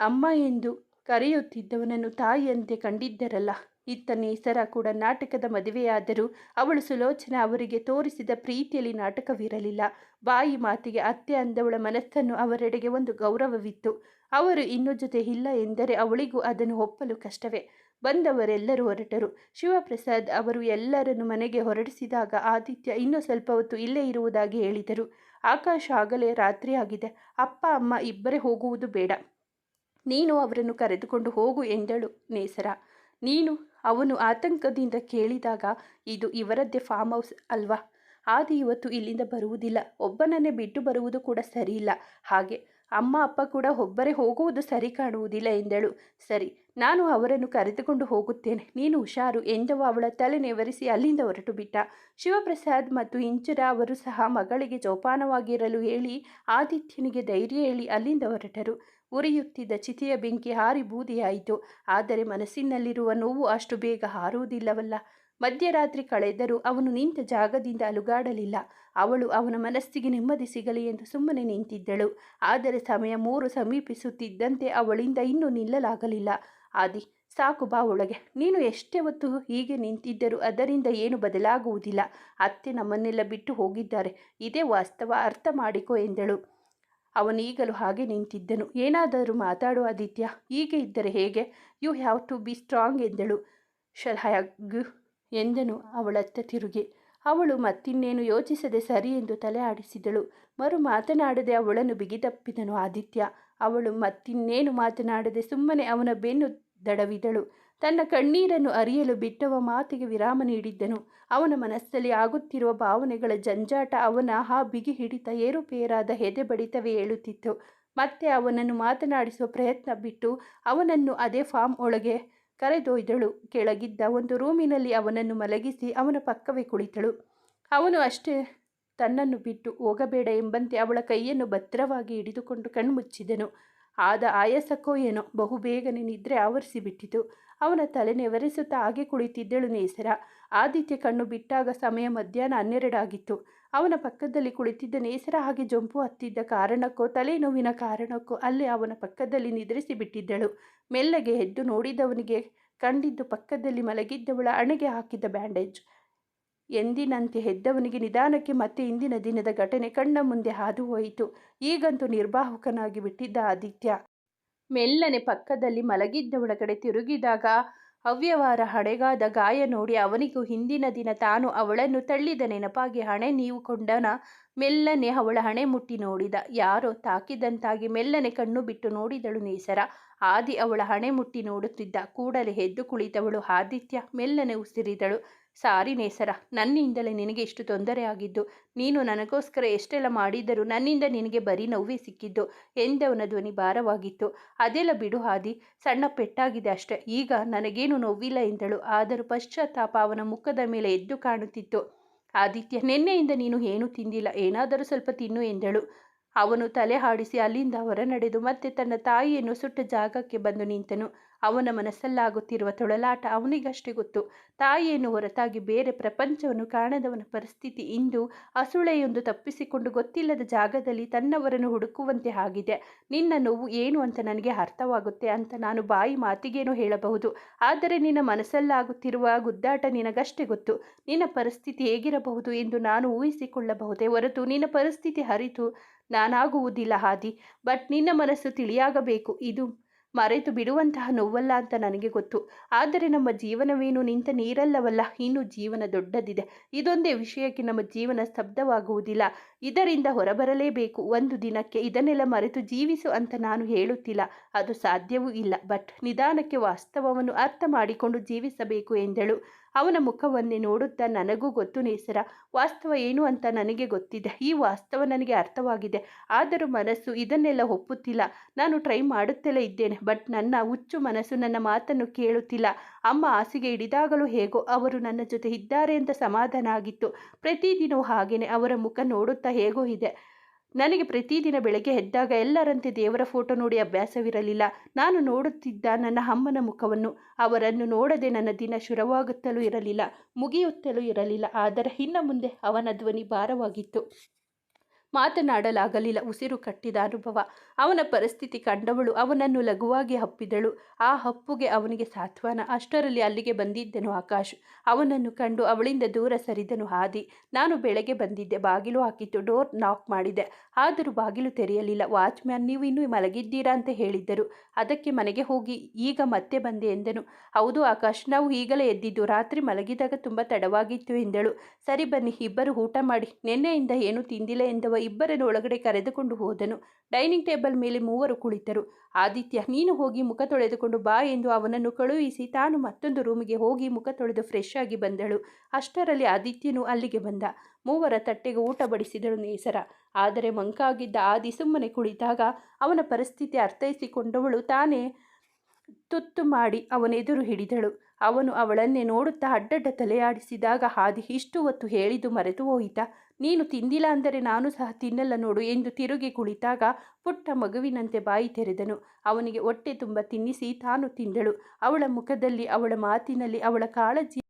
ಅಮ್ಮ ಎಂದು ಕರೆಯುತ್ತಿದ್ದವನನ್ನು ತಾಯಿಯಂತೆ ಕಂಡಿದ್ದರಲ್ಲ. ಇತ್ತ ನೇಸರ ಕೂಡ ನಾಟಕದ ಮದುವೆಯಾದರೂ ಅವಳು ಸುಲೋಚನ ಅವರಿಗೆ ತೋರಿಸಿದ ಪ್ರೀತಿಯಲ್ಲಿ ನಾಟಕವಿರಲಿಲ್ಲ. ಬಾಯಿ ಮಾತಿಗೆ ಅತ್ತೆ ಅಂದವಳ ಮನಸ್ಸನ್ನು ಅವರೆಡೆಗೆ ಒಂದು ಗೌರವವಿತ್ತು. ಅವರು ಇನ್ನು ಜೊತೆ ಇಲ್ಲ ಎಂದರೆ ಅವಳಿಗೂ ಅದನ್ನು ಒಪ್ಪಲು ಕಷ್ಟವೇ. ಬಂದವರೆಲ್ಲರೂ ಹೊರಟರು. ಶಿವಪ್ರಸಾದ್ ಅವರು ಎಲ್ಲರನ್ನು ಮನೆಗೆ ಹೊರಡಿಸಿದಾಗ ಆದಿತ್ಯ ಇನ್ನೂ ಸ್ವಲ್ಪ ಹೊತ್ತು ಇಲ್ಲೇ ಇರುವುದಾಗಿ ಹೇಳಿದರು. ಆಕಾಶ ಆಗಲೇ ರಾತ್ರಿ ಆಗಿದೆ. ಅಪ್ಪ, ಅಮ್ಮ ಇಬ್ಬರೇ ಹೋಗುವುದು ಬೇಡ. ನೀನು ಅವರನ್ನು ಕರೆದುಕೊಂಡು ಹೋಗು ಎಂದಳು ನೇಸರ. ನೀನು ಅವನು ಆತಂಕದಿಂದ ಕೇಳಿದಾಗ, ಇದು ಇವರದ್ದೇ ಫಾರ್ಮ್ ಹೌಸ್ ಅಲ್ವಾ? ಆದಿ ಇವತ್ತು ಇಲ್ಲಿಂದ ಬರುವುದಿಲ್ಲ. ಒಬ್ಬನನ್ನೇ ಬಿಟ್ಟು ಬರುವುದು ಕೂಡ ಸರಿಯಿಲ್ಲ. ಹಾಗೆ ಅಮ್ಮ, ಅಪ್ಪ ಕೂಡ ಒಬ್ಬರೇ ಹೋಗುವುದು ಸರಿ ಕಾಣುವುದಿಲ್ಲ ಎಂದಳು. ಸರಿ, ನಾನು ಅವರನ್ನು ಕರೆದುಕೊಂಡು ಹೋಗುತ್ತೇನೆ. ನೀನು ಹುಷಾರು, ಎಂದವ ಅವಳ ತಲೆ ನೆವರಿಸಿ ಅಲ್ಲಿಂದ ಹೊರಟು ಬಿಟ್ಟ. ಶಿವಪ್ರಸಾದ್ ಮತ್ತು ಇಂಚರ ಅವರು ಸಹ ಮಗಳಿಗೆ ಜೋಪಾನವಾಗಿರಲು ಹೇಳಿ ಆದಿತ್ಯನಿಗೆ ಧೈರ್ಯ ಹೇಳಿ ಅಲ್ಲಿಂದ ಹೊರಟರು. ಉರಿಯುತ್ತಿದ್ದ ಚಿತಿಯ ಬೆಂಕಿ ಹಾರಿ ಬೂದಿಯಾಯಿತು. ಆದರೆ ಮನಸ್ಸಿನಲ್ಲಿರುವ ನೋವು ಅಷ್ಟು ಬೇಗ ಹಾರುವುದಿಲ್ಲವಲ್ಲ. ಮಧ್ಯರಾತ್ರಿ ಕಳೆದರೂ ಅವನು ನಿಂತ ಜಾಗದಿಂದ ಅಲುಗಾಡಲಿಲ್ಲ. ಅವಳು ಅವನ ಮನಸ್ಸಿಗೆ ನೆಮ್ಮದಿ ಸಿಗಲಿ ಎಂದು ಸುಮ್ಮನೆ ನಿಂತಿದ್ದಳು. ಆದರೆ ಸಮಯ ಮೂರು ಸಮೀಪಿಸುತ್ತಿದ್ದಂತೆ ಅವಳಿಂದ ಇನ್ನೂ ನಿಲ್ಲಲಾಗಲಿಲ್ಲ. ಆದಿ, ಸಾಕು ಬಾ ಒಳಗೆ. ನೀನು ಎಷ್ಟೇ ಹೊತ್ತು ಹೀಗೆ ನಿಂತಿದ್ದರೂ ಅದರಿಂದ ಏನು ಬದಲಾಗುವುದಿಲ್ಲ. ಅತ್ತೆ ನಮ್ಮನ್ನೆಲ್ಲ ಬಿಟ್ಟು ಹೋಗಿದ್ದಾರೆ. ಇದೇ ವಾಸ್ತವ. ಅರ್ಥ ಮಾಡಿಕೊ ಎಂದಳು. ಅವನೀಗಲೂ ಹಾಗೆ ನಿಂತಿದ್ದನು. ಏನಾದರೂ ಮಾತಾಡು ಆದಿತ್ಯ, ಹೀಗೆ ಇದ್ದರೆ ಹೇಗೆ? You have to be strong ಎಂದಳು. ಶಲ್ ಹ್ಯಾಗ್ ಎಂದನು ಅವಳತ್ತ ತಿರುಗಿ. ಅವಳು ಮತ್ತಿನ್ನೇನು ಯೋಚಿಸದೆ ಸರಿ ಎಂದು ತಲೆ ಆಡಿಸಿದಳು. ಮರು ಮಾತನಾಡದೆ ಅವಳನ್ನು ಬಿಗಿದಪ್ಪಿದನು ಆದಿತ್ಯ. ಅವಳು ಮತ್ತಿನ್ನೇನು ಮಾತನಾಡದೆ ಸುಮ್ಮನೆ ಅವನ ಬೆನ್ನು ದಡವಿದಳು. ತನ್ನ ಕಣ್ಣೀರನ್ನು ಅರಿಯಲು ಬಿಟ್ಟವ ಮಾತಿಗೆ ವಿರಾಮ ನೀಡಿದ್ದನು. ಅವನ ಮನಸ್ಸಲ್ಲಿ ಆಗುತ್ತಿರುವ ಭಾವನೆಗಳ ಜಂಜಾಟ ಅವನ ಹಾ ಬಿಗಿ ಹಿಡಿತ ಏರುಪೇರಾದ ಹೆದೆ ಬಡಿತವೇ ಹೇಳುತ್ತಿತ್ತು ಮತ್ತೆ ಅವನನ್ನು ಮಾತನಾಡಿಸುವ ಪ್ರಯತ್ನ ಬಿಟ್ಟು ಅವನನ್ನು ಅದೇ ಫಾರ್ಮ್ ಒಳಗೆ ಕರೆದೊಯ್ದಳು. ಕೆಳಗಿದ್ದ ಒಂದು ರೂಮಿನಲ್ಲಿ ಅವನನ್ನು ಮಲಗಿಸಿ ಅವನ ಪಕ್ಕವೇ ಕುಳಿತಳು. ಅವನು ಅಷ್ಟೇ ತನ್ನನ್ನು ಬಿಟ್ಟು ಹೋಗಬೇಡ ಎಂಬಂತೆ ಅವಳ ಕೈಯನ್ನು ಭದ್ರವಾಗಿ ಹಿಡಿದುಕೊಂಡು ಕಣ್ಮುಚ್ಚಿದನು. ಆದ ಆಯಾಸಕ್ಕೋ ಏನೋ ಬಹುಬೇಗನೆ ನಿದ್ರೆ ಆವರಿಸಿಬಿಟ್ಟಿತು ಅವನ ತಲೆ ನೆವರಿಸುತ್ತಾ ಹಾಗೆ ಕುಳಿತಿದ್ದಳು ನೇಸರ. ಆದಿತ್ಯ ಕಣ್ಣು ಬಿಟ್ಟಾಗ ಸಮಯ ಮಧ್ಯಾಹ್ನ ಹನ್ನೆರಡಾಗಿತ್ತು. ಅವನ ಪಕ್ಕದಲ್ಲಿ ಕುಳಿತಿದ್ದ ನೇಸರ ಹಾಗೆ ಜೊಂಪು ಹತ್ತಿದ್ದ ಕಾರಣಕ್ಕೋ, ತಲೆನೋವಿನ ಕಾರಣಕ್ಕೋ ಅಲ್ಲಿ ಅವನ ಪಕ್ಕದಲ್ಲಿ ನಿದ್ರಿಸಿ ಬಿಟ್ಟಿದ್ದಳು. ಮೆಲ್ಲಗೆ ಎದ್ದು ನೋಡಿದವನಿಗೆ ಕಂಡಿದ್ದು ಪಕ್ಕದಲ್ಲಿ ಮಲಗಿದ್ದವಳ ಅಣೆಗೆ ಹಾಕಿದ್ದ ಬ್ಯಾಂಡೇಜ್. ಎಂದಿನಂತೆ ಹೆದ್ದವನಿಗೆ ನಿಧಾನಕ್ಕೆ ಮತ್ತೆ ಇಂದಿನ ದಿನದ ಘಟನೆ ಕಣ್ಣ ಮುಂದೆ ಹಾದು ಹೋಯಿತು. ಈಗಂತೂ ನಿರ್ವಾಹಕನಾಗಿ ಬಿಟ್ಟಿದ್ದ ಆದಿತ್ಯ. ಮೆಲ್ಲನೆ ಪಕ್ಕದಲ್ಲಿ ಮಲಗಿದ್ದವಳ ಕಡೆ ತಿರುಗಿದಾಗ ಅವ್ಯವಹಾರ ಹಡೆಗಾದ ಗಾಯ ನೋಡಿ ಅವನಿಗೂ ಹಿಂದಿನ ದಿನ ತಾನು ಅವಳನ್ನು ತಳ್ಳಿದ ನೆನಪಾಗಿ ಹಣೆ ನೀವು ಕೊಂಡನ ಮೆಲ್ಲನೆ ಅವಳ ಹಣೆ ಮುಟ್ಟಿ ನೋಡಿದ. ಯಾರೋ ತಾಕಿದಂತಾಗಿ ಮೆಲ್ಲನೆ ಕಣ್ಣು ಬಿಟ್ಟು ನೋಡಿದಳು ನೇಸರ. ಆದಿ ಅವಳ ಹಣೆ ಮುಟ್ಟಿ ನೋಡುತ್ತಿದ್ದ. ಕೂಡಲೇ ಎದ್ದು ಕುಳಿತವಳು ಆದಿತ್ಯ. ಮೆಲ್ಲನೆ ಉಸಿರಿದಳು. ಸಾರಿ ನೇಸರ, ನನ್ನಿಂದಲೇ ನಿನಗೆ ಇಷ್ಟು ತೊಂದರೆ ಆಗಿದ್ದು, ನೀನು ನನಗೋಸ್ಕರ ಎಷ್ಟೆಲ್ಲ ಮಾಡಿದರೂ ನನ್ನಿಂದ ನಿನಗೆ ಬರೀ ನೋವೇ ಸಿಕ್ಕಿದ್ದು ಎಂದವನ ಧ್ವನಿ ಭಾರವಾಗಿತ್ತು. ಅದೆಲ್ಲ ಬಿಡು ಹಾದಿ ಸಣ್ಣ ಪೆಟ್ಟಾಗಿದೆ ಅಷ್ಟೆ. ಈಗ ನನಗೇನು ನೋವಿಲ್ಲ ಎಂದಳು. ಆದರೂ ಪಶ್ಚಾತ್ತಾಪ ಅವನ ಮುಖದ ಮೇಲೆ ಎದ್ದು ಕಾಣುತ್ತಿತ್ತು. ಆದಿತ್ಯ, ನಿನ್ನೆಯಿಂದ ನೀನು ಏನೂ ತಿಂದಿಲ್ಲ. ಏನಾದರೂ ಸ್ವಲ್ಪ ತಿನ್ನು ಎಂದಳು. ಅವನು ತಲೆ ಹಾಡಿಸಿ ಅಲ್ಲಿಂದ ಹೊರ ನಡೆದು ಮತ್ತೆ ತನ್ನ ತಾಯಿಯನ್ನು ಸುಟ್ಟ ಜಾಗಕ್ಕೆ ಬಂದು ನಿಂತನು. ಅವನ ಮನಸ್ಸಲ್ಲಾಗುತ್ತಿರುವ ತೊಳಲಾಟ ಅವನಿಗಷ್ಟೇ ಗೊತ್ತು. ತಾಯಿಯನ್ನು ಹೊರತಾಗಿ ಬೇರೆ ಪ್ರಪಂಚವನ್ನು ಕಾಣದವನ ಪರಿಸ್ಥಿತಿ ಇಂದು ಅಸುಳೆಯೊಂದು ತಪ್ಪಿಸಿಕೊಂಡು ಗೊತ್ತಿಲ್ಲದ ಜಾಗದಲ್ಲಿ ತನ್ನವರನ್ನು ಹುಡುಕುವಂತೆ ಆಗಿದೆ. ನಿನ್ನ ನೋವು ಏನು ಅಂತ ನನಗೆ ಅರ್ಥವಾಗುತ್ತೆ ಅಂತ ನಾನು ಬಾಯಿ ಮಾತಿಗೇನು ಹೇಳಬಹುದು. ಆದರೆ ನಿನ್ನ ಮನಸ್ಸಲ್ಲಾಗುತ್ತಿರುವ ಗುದ್ದಾಟ ನಿನಗಷ್ಟೇ ಗೊತ್ತು. ನಿನ್ನ ಪರಿಸ್ಥಿತಿ ಹೇಗಿರಬಹುದು ಎಂದು ನಾನು ಊಹಿಸಿಕೊಳ್ಳಬಹುದೇ ಹೊರತು ನಿನ್ನ ಪರಿಸ್ಥಿತಿ ಹರಿತು ನಾನಾಗುವುದಿಲ್ಲ ಹಾದಿ ಬಟ್ ನಿನ್ನ ಮನಸ್ಸು ತಿಳಿಯಾಗಬೇಕು. ಇದು ಮರೆತು ಬಿಡುವಂತಹ ನೋವಲ್ಲ ಅಂತ ನನಗೆ ಗೊತ್ತು. ಆದರೆ ನಮ್ಮ ಜೀವನವೇನು ನಿಂತ ನೀರಲ್ಲವಲ್ಲ, ಇನ್ನು ಜೀವನ ದೊಡ್ಡದಿದೆ. ಇದೊಂದೇ ವಿಷಯಕ್ಕೆ ನಮ್ಮ ಜೀವನ ಸ್ತಬ್ಧವಾಗುವುದಿಲ್ಲ. ಇದರಿಂದ ಹೊರಬರಲೇಬೇಕು. ಒಂದು ದಿನಕ್ಕೆ ಇದನ್ನೆಲ್ಲ ಮರೆತು ಜೀವಿಸು ಅಂತ ನಾನು ಹೇಳುತ್ತಿಲ್ಲ. ಅದು ಸಾಧ್ಯವೂ ಇಲ್ಲ. ಬಟ್ ನಿಧಾನಕ್ಕೆ ವಾಸ್ತವವನ್ನು ಅರ್ಥ ಮಾಡಿಕೊಂಡು ಜೀವಿಸಬೇಕು ಎಂದಳು. ಅವನ ಮುಖವನ್ನೇ ನೋಡುತ್ತಾ ನನಗೂ ಗೊತ್ತು ನೇಸರ. ವಾಸ್ತವ ಏನು ಅಂತ ನನಗೆ ಗೊತ್ತಿದೆ. ಈ ವಾಸ್ತವ ನನಗೆ ಅರ್ಥವಾಗಿದೆ. ಆದರೂ ಮನಸ್ಸು ಇದನ್ನೆಲ್ಲ ಒಪ್ಪುತ್ತಿಲ್ಲ. ನಾನು ಟ್ರೈ ಮಾಡುತ್ತಲೇ ಇದ್ದೇನೆ. ಬಟ್ ನನ್ನ ಹುಚ್ಚು ಮನಸ್ಸು ನನ್ನ ಮಾತನ್ನು ಕೇಳುತ್ತಿಲ್ಲ. ಅಮ್ಮ ಹಾಸಿಗೆ ಹಿಡಿದಾಗಲೂ ಹೇಗೋ ಅವರು ನನ್ನ ಜೊತೆ ಇದ್ದಾರೆ ಅಂತ ಸಮಾಧಾನ ಆಗಿತ್ತು. ಪ್ರತಿದಿನವೂ ಹಾಗೇನೆ ಅವರ ಮುಖ ನೋಡುತ್ತಾ ಹೇಗೋ ಇದೆ. ನನಗೆ ಪ್ರತಿದಿನ ಬೆಳಗ್ಗೆ ಎದ್ದಾಗ ಎಲ್ಲರಂತೆ ದೇವರ ಫೋಟೋ ನೋಡಿ ಅಭ್ಯಾಸವಿರಲಿಲ್ಲ. ನಾನು ನೋಡುತ್ತಿದ್ದ ನನ್ನ ಅಮ್ಮನ ಮುಖವನ್ನು ಅವರನ್ನು ನೋಡದೆ ನನ್ನ ದಿನ ಶುರುವಾಗುತ್ತಲೂ ಇರಲಿಲ್ಲ, ಮುಗಿಯುತ್ತಲೂ ಇರಲಿಲ್ಲ. ಆದರೆ ಇನ್ನು ಮುಂದೆ ಅವನ ಧ್ವನಿ ಭಾರವಾಗಿತ್ತು. ಮಾತನಾಡಲಾಗಲಿಲ್ಲ. ಉಸಿರು ಕಟ್ಟಿದ ಅನುಭವ. ಅವನ ಪರಿಸ್ಥಿತಿ ಕಂಡವಳು ಅವನನ್ನು ಲಘುವಾಗಿ ಹಪ್ಪಿದಳು ಆ ಹಪ್ಪುಗೆ ಅವನಿಗೆ ಸಾತ್ವನ. ಅಷ್ಟರಲ್ಲಿ ಅಲ್ಲಿಗೆ ಬಂದಿದ್ದನು ಆಕಾಶ್. ಅವನನ್ನು ಕಂಡು ಅವಳಿಂದ ದೂರ ಸರಿದನು ಹಾದಿ ನಾನು ಬೆಳಗ್ಗೆ ಬಂದಿದ್ದೆ. ಬಾಗಿಲು ಹಾಕಿತ್ತು. ಡೋರ್ ನಾಕ್ ಮಾಡಿದೆ. ಆದರೂ ಬಾಗಿಲು ತೆರೆಯಲಿಲ್ಲ. ವಾಚ್ಮ್ಯಾನ್, ನೀವು ಇನ್ನೂ ಮಲಗಿದ್ದೀರಾ ಅಂತ ಹೇಳಿದ್ದರು. ಅದಕ್ಕೆ ಮನೆಗೆ ಹೋಗಿ, ಈಗ ಮತ್ತೆ ಬಂದೆ ಎಂದನು. ಹೌದು ಆಕಾಶ್, ನಾವು ಈಗಲೇ ಎದ್ದಿದ್ದು. ರಾತ್ರಿ ಮಲಗಿದಾಗ ತುಂಬ ತಡವಾಗಿತ್ತು ಎಂದಳು. ಸರಿ ಬನ್ನಿ, ಇಬ್ಬರು ಊಟ ಮಾಡಿ. ನಿನ್ನೆಯಿಂದ ಏನೂ ತಿಂದಿಲ್ಲ ಎಂದವ ಇಬ್ಬರನ್ನು ಒಳಗಡೆ ಕರೆದುಕೊಂಡು ಹೋದನು. ಡೈನಿಂಗ್ ಟೇಬಲ್ ಮೇಲೆ ಮೂವರು ಕುಳಿತರು. ಆದಿತ್ಯ, ನೀನು ಹೋಗಿ ಮುಖ ತೊಳೆದುಕೊಂಡು ಬಾ ಎಂದು ಅವನನ್ನು ಕಳುಹಿಸಿ ತಾನು ಮತ್ತೊಂದು ರೂಮಿಗೆ ಹೋಗಿ ಮುಖ ತೊಳೆದು ಫ್ರೆಶ್ ಆಗಿ ಬಂದಳು. ಅಷ್ಟರಲ್ಲಿ ಆದಿತ್ಯನು ಅಲ್ಲಿಗೆ ಬಂದ. ಮೂವರ ತಟ್ಟೆಗೆ ಊಟ ಬಡಿಸಿದಳು ನೇಸರ. ಆದರೆ ಮಂಕಾಗಿದ್ದ ಆದಿ ಸುಮ್ಮನೆ ಕುಳಿತಾಗ ಅವನ ಪರಿಸ್ಥಿತಿ ಅರ್ಥೈಸಿಕೊಂಡವಳು ತಾನೇ ತುತ್ತು ಮಾಡಿ ಅವನೆದುರು ಹಿಡಿದಳು. ಅವನು ಅವಳನ್ನೇ ನೋಡುತ್ತಾ ಅಡ್ಡಡ್ಡ ತಲೆಯಾಡಿಸಿದಾಗ ಹಾದಿ ಇಷ್ಟು ಹೊತ್ತು ಹೇಳಿದು ಮರೆತು ಹೋಯಿತಾ. ನೀನು ತಿಂದಿಲ್ಲ ಅಂದರೆ ನಾನು ಸಹ ತಿನ್ನಲ್ಲ ನೋಡು ಎಂದು ತಿರುಗಿ ಕುಳಿತಾಗ ಪುಟ್ಟ ಮಗುವಿನಂತೆ ಬಾಯಿ ತೆರೆದನು. ಅವನಿಗೆ ಹೊಟ್ಟೆ ತುಂಬ ತಿನ್ನಿಸಿ ತಾನು ತಿಂದಳು. ಅವಳ ಮುಖದಲ್ಲಿ, ಅವಳ ಮಾತಿನಲ್ಲಿ, ಅವಳ ಕಾಳಜಿ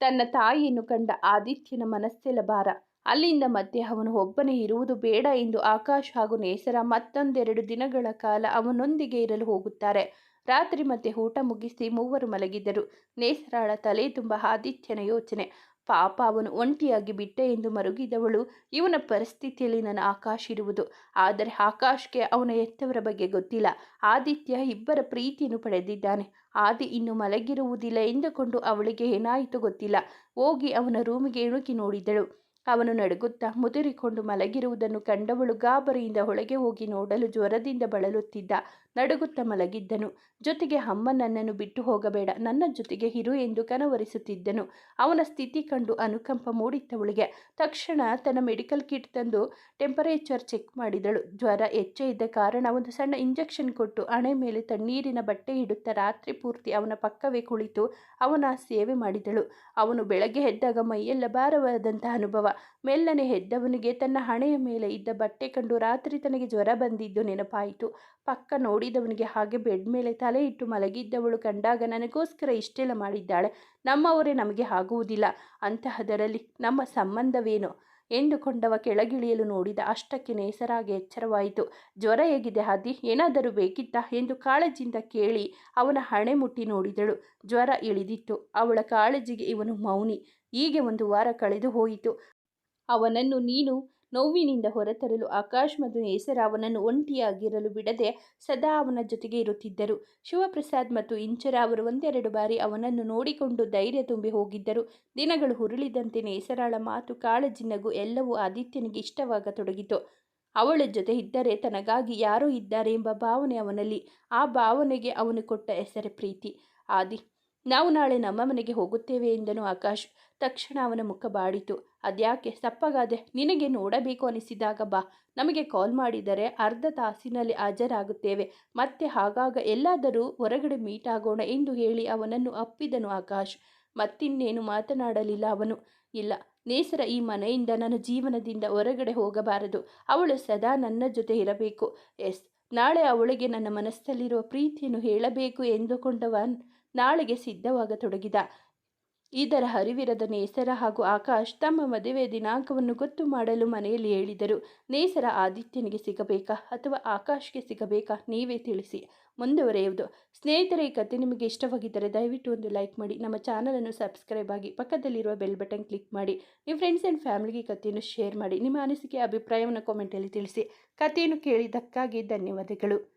ತನ್ನ ತಾಯಿಯನ್ನು ಕಂಡ ಆದಿತ್ಯನ ಮನಸ್ಸೆಲ್ಲ ಭಾರ. ಅಲ್ಲಿಂದ ಮತ್ತೆ ಅವನು ಒಬ್ಬನೇ ಇರುವುದು ಬೇಡ ಎಂದು ಆಕಾಶ್ ಹಾಗೂ ನೇಸರ ಮತ್ತೊಂದೆರಡು ದಿನಗಳ ಕಾಲ ಅವನೊಂದಿಗೆ ಇರಲು ಹೋಗುತ್ತಾರೆ. ರಾತ್ರಿ ಮತ್ತೆ ಊಟ ಮುಗಿಸಿ ಮೂವರು ಮಲಗಿದ್ದರು ನೇಸರಾಳ ತಲೆ ತುಂಬ ಆದಿತ್ಯನ ಯೋಚನೆ. ಪಾಪ ಅವನು ಒಂಟಿಯಾಗಿ ಬಿಟ್ಟೆ ಎಂದು ಮರುಗಿದವಳು. ಇವನ ಪರಿಸ್ಥಿತಿಯಲ್ಲಿ ನನ್ನ ಆಕಾಶ್ ಇರುವುದು. ಆದರೆ ಆಕಾಶ್ಗೆ ಅವನ ಎತ್ತವರ ಬಗ್ಗೆ ಗೊತ್ತಿಲ್ಲ. ಆದಿತ್ಯ ಇಬ್ಬರ ಪ್ರೀತಿಯನ್ನು ಪಡೆದಿದ್ದಾನೆ. ಆದಿ ಇನ್ನು ಮಲಗಿರುವುದಿಲ್ಲ ಎಂದುಕೊಂಡು ಅವಳಿಗೆ ಏನಾಯಿತು ಗೊತ್ತಿಲ್ಲ. ಹೋಗಿ ಅವನ ರೂಮಿಗೆ ಇಣುಕಿ ನೋಡಿದಳು. ಅವನು ನಡುಗುತ್ತಾ ಮುದುರಿಕೊಂಡು ಮಲಗಿರುವುದನ್ನು ಕಂಡವಳು ಗಾಬರಿಯಿಂದ ಒಳಗೆ ಹೋಗಿ ನೋಡಲು ಜ್ವರದಿಂದ ಬಳಲುತ್ತಿದ್ದ. ನಡುಗುತ್ತಾ ಮಲಗಿದ್ದನು. ಜೊತೆಗೆ ಅಮ್ಮ ನನ್ನನ್ನು ಬಿಟ್ಟು ಹೋಗಬೇಡ. ನನ್ನ ಜೊತೆಗೆ ಇರು ಎಂದು ಕನವರಿಸುತ್ತಿದ್ದನು. ಅವನ ಸ್ಥಿತಿ ಕಂಡು ಅನುಕಂಪ ಮೂಡಿತ್ತವಳಿಗೆ. ತಕ್ಷಣ ತನ್ನ ಮೆಡಿಕಲ್ ಕಿಟ್ ತಂದು ಟೆಂಪರೇಚರ್ ಚೆಕ್ ಮಾಡಿದಳು. ಜ್ವರ ಹೆಚ್ಚೆ ಇದ್ದ ಕಾರಣ ಒಂದು ಸಣ್ಣ ಇಂಜೆಕ್ಷನ್ ಕೊಟ್ಟು ಹಣೆ ಮೇಲೆ ತಣ್ಣೀರಿನ ಬಟ್ಟೆ ಇಡುತ್ತಾ ರಾತ್ರಿ ಪೂರ್ತಿ ಅವನ ಪಕ್ಕವೇ ಕುಳಿತು ಅವನ ಸೇವೆ ಮಾಡಿದಳು. ಅವನು ಬೆಳಗ್ಗೆ ಎದ್ದಾಗ ಮೈಯೆಲ್ಲ ಭಾರವಾದಂತಹ ಅನುಭವ. ಮೆಲ್ಲನೆ ಹೆದ್ದವನಿಗೆ ತನ್ನ ಹಣೆಯ ಮೇಲೆ ಇದ್ದ ಬಟ್ಟೆ ಕಂಡು ರಾತ್ರಿ ತನಗೆ ಜ್ವರ ಬಂದಿದ್ದು ನೆನಪಾಯಿತು. ಪಕ್ಕ ನೋಡಿದವನಿಗೆ ಹಾಗೆ ಬೆಡ್ ಮೇಲೆ ತಲೆ ಇಟ್ಟು ಮಲಗಿದ್ದವಳು ಕಂಡಾಗ ನನಗೋಸ್ಕರ ಇಷ್ಟೆಲ್ಲ ಮಾಡಿದ್ದಾಳೆ. ನಮ್ಮವರೇ ನಮಗೆ ಆಗುವುದಿಲ್ಲ. ಅಂತಹದರಲ್ಲಿ ನಮ್ಮ ಸಂಬಂಧವೇನು? ಎಂದುಕೊಂಡವ ಕೆಳಗಿಳಿಯಲು ನೋಡಿದ ಅಷ್ಟಕ್ಕೆ ನೇಸರಾಗಿ ಎಚ್ಚರವಾಯಿತು. ಜ್ವರ ಹೇಗಿದೆ ಹಾದಿ ಏನಾದರೂ ಬೇಕಿತ್ತಾ? ಎಂದು ಕಾಳಜಿಯಿಂದ ಕೇಳಿ ಅವನ ಹಣೆ ಮುಟ್ಟಿ ನೋಡಿದಳು. ಜ್ವರ ಇಳಿದಿತ್ತು. ಅವಳ ಕಾಳಜಿಗೆ ಇವನು ಮೌನಿ. ಹೀಗೆ ಒಂದು ವಾರ ಕಳೆದು ಹೋಯಿತು. ಅವನನ್ನು ನೀನು ನೋವಿನಿಂದ ಹೊರತರಲು ಆಕಾಶ್ ಮತ್ತು ನೇಸರ ಅವನನ್ನು ಒಂಟಿಯಾಗಿರಲು ಬಿಡದೆ ಸದಾ ಅವನ ಜೊತೆಗೆ ಇರುತ್ತಿದ್ದರು. ಶಿವಪ್ರಸಾದ್ ಮತ್ತು ಇಂಚರ ಅವರು ಒಂದೆರಡು ಬಾರಿ ಅವನನ್ನು ನೋಡಿಕೊಂಡು ಧೈರ್ಯ ತುಂಬಿ ಹೋಗಿದ್ದರು. ದಿನಗಳು ಹುರುಳಿದಂತೆ ನೇಸರಾಳ ಮಾತು ಕಾಳಜಿ ನಗು ಎಲ್ಲವೂ ಆದಿತ್ಯನಿಗೆ ಇಷ್ಟವಾಗತೊಡಗಿತು. ಅವಳ ಜೊತೆ ಇದ್ದರೆ ತನಗಾಗಿ ಯಾರೋ ಇದ್ದಾರೆ ಎಂಬ ಭಾವನೆ ಅವನಲ್ಲಿ. ಆ ಭಾವನೆಗೆ ಅವನು ಕೊಟ್ಟ ಹೆಸರೇ ಪ್ರೀತಿ. ಆದಿ, ನಾವು ನಾಳೆ ನಮ್ಮ ಮನೆಗೆ ಹೋಗುತ್ತೇವೆ ಎಂದನು ಆಕಾಶ್. ತಕ್ಷಣ ಅವನ ಮುಖ ಬಾಡಿತು. ಅದ್ಯಾಕೆ ಸಪ್ಪಗಾದೆ ನಿನಗೆ ನೋಡಬೇಕು ಅನಿಸಿದಾಗ ಬಾ. ನಮಗೆ ಕಾಲ್ ಮಾಡಿದರೆ ಅರ್ಧ ತಾಸಿನಲ್ಲಿ ಹಾಜರಾಗುತ್ತೇವೆ. ಮತ್ತೆ ಹಾಗಾಗ ಎಲ್ಲಾದರೂ ಹೊರಗಡೆ ಮೀಟ್ ಆಗೋಣ ಎಂದು ಹೇಳಿ ಅವನನ್ನು ಅಪ್ಪಿದನು ಆಕಾಶ್. ಮತ್ತಿನ್ನೇನು ಮಾತನಾಡಲಿಲ್ಲ ಅವನು. ಇಲ್ಲ, ನೇಸರ ಈ ಮನೆಯಿಂದ ನನ್ನ ಜೀವನದಿಂದ ಹೊರಗಡೆ ಹೋಗಬಾರದು. ಅವಳು ಸದಾ ನನ್ನ ಜೊತೆ ಇರಬೇಕು. ಎಸ್, ನಾಳೆ ಅವಳಿಗೆ ನನ್ನ ಮನಸ್ಸಲ್ಲಿರುವ ಪ್ರೀತಿಯನ್ನು ಹೇಳಬೇಕು ಎಂದುಕೊಂಡವ ನಾಳೆಗೆ ಸಿದ್ಧವಾಗತೊಡಗಿದ. ಇದರ ಹರಿವಿರದ ನೇಸರ ಹಾಗೂ ಆಕಾಶ್ ತಮ್ಮ ಮದುವೆ ದಿನಾಂಕವನ್ನು ಗೊತ್ತು ಮಾಡಲು ಮನೆಯಲ್ಲಿ ಹೇಳಿದರು. ನೇಸರ ಆದಿತ್ಯನಿಗೆ ಸಿಗಬೇಕಾ ಅಥವಾ ಆಕಾಶ್ಗೆ ಸಿಗಬೇಕಾ ನೀವೇ ತಿಳಿಸಿ ಮುಂದುವರೆಯುವುದು. ಸ್ನೇಹಿತರೆ, ಈ ಕತೆ ನಿಮಗೆ ಇಷ್ಟವಾಗಿದ್ದರೆ ದಯವಿಟ್ಟು ಒಂದು ಲೈಕ್ ಮಾಡಿ, ನಮ್ಮ ಚಾನಲನ್ನು ಸಬ್ಸ್ಕ್ರೈಬ್ ಆಗಿ ಪಕ್ಕದಲ್ಲಿರುವ ಬೆಲ್ ಬಟನ್ ಕ್ಲಿಕ್ ಮಾಡಿ, ನಿಮ್ಮ ಫ್ರೆಂಡ್ಸ್ ಆ್ಯಂಡ್ ಫ್ಯಾಮಿಲಿಗೆ ಕಥೆಯನ್ನು ಶೇರ್ ಮಾಡಿ, ನಿಮ್ಮ ಅನಿಸಿಕೆ, ಅಭಿಪ್ರಾಯವನ್ನು ಕಾಮೆಂಟಲ್ಲಿ ತಿಳಿಸಿ. ಕಥೆಯನ್ನು ಕೇಳಿದ್ದಕ್ಕಾಗಿ ಧನ್ಯವಾದಗಳು.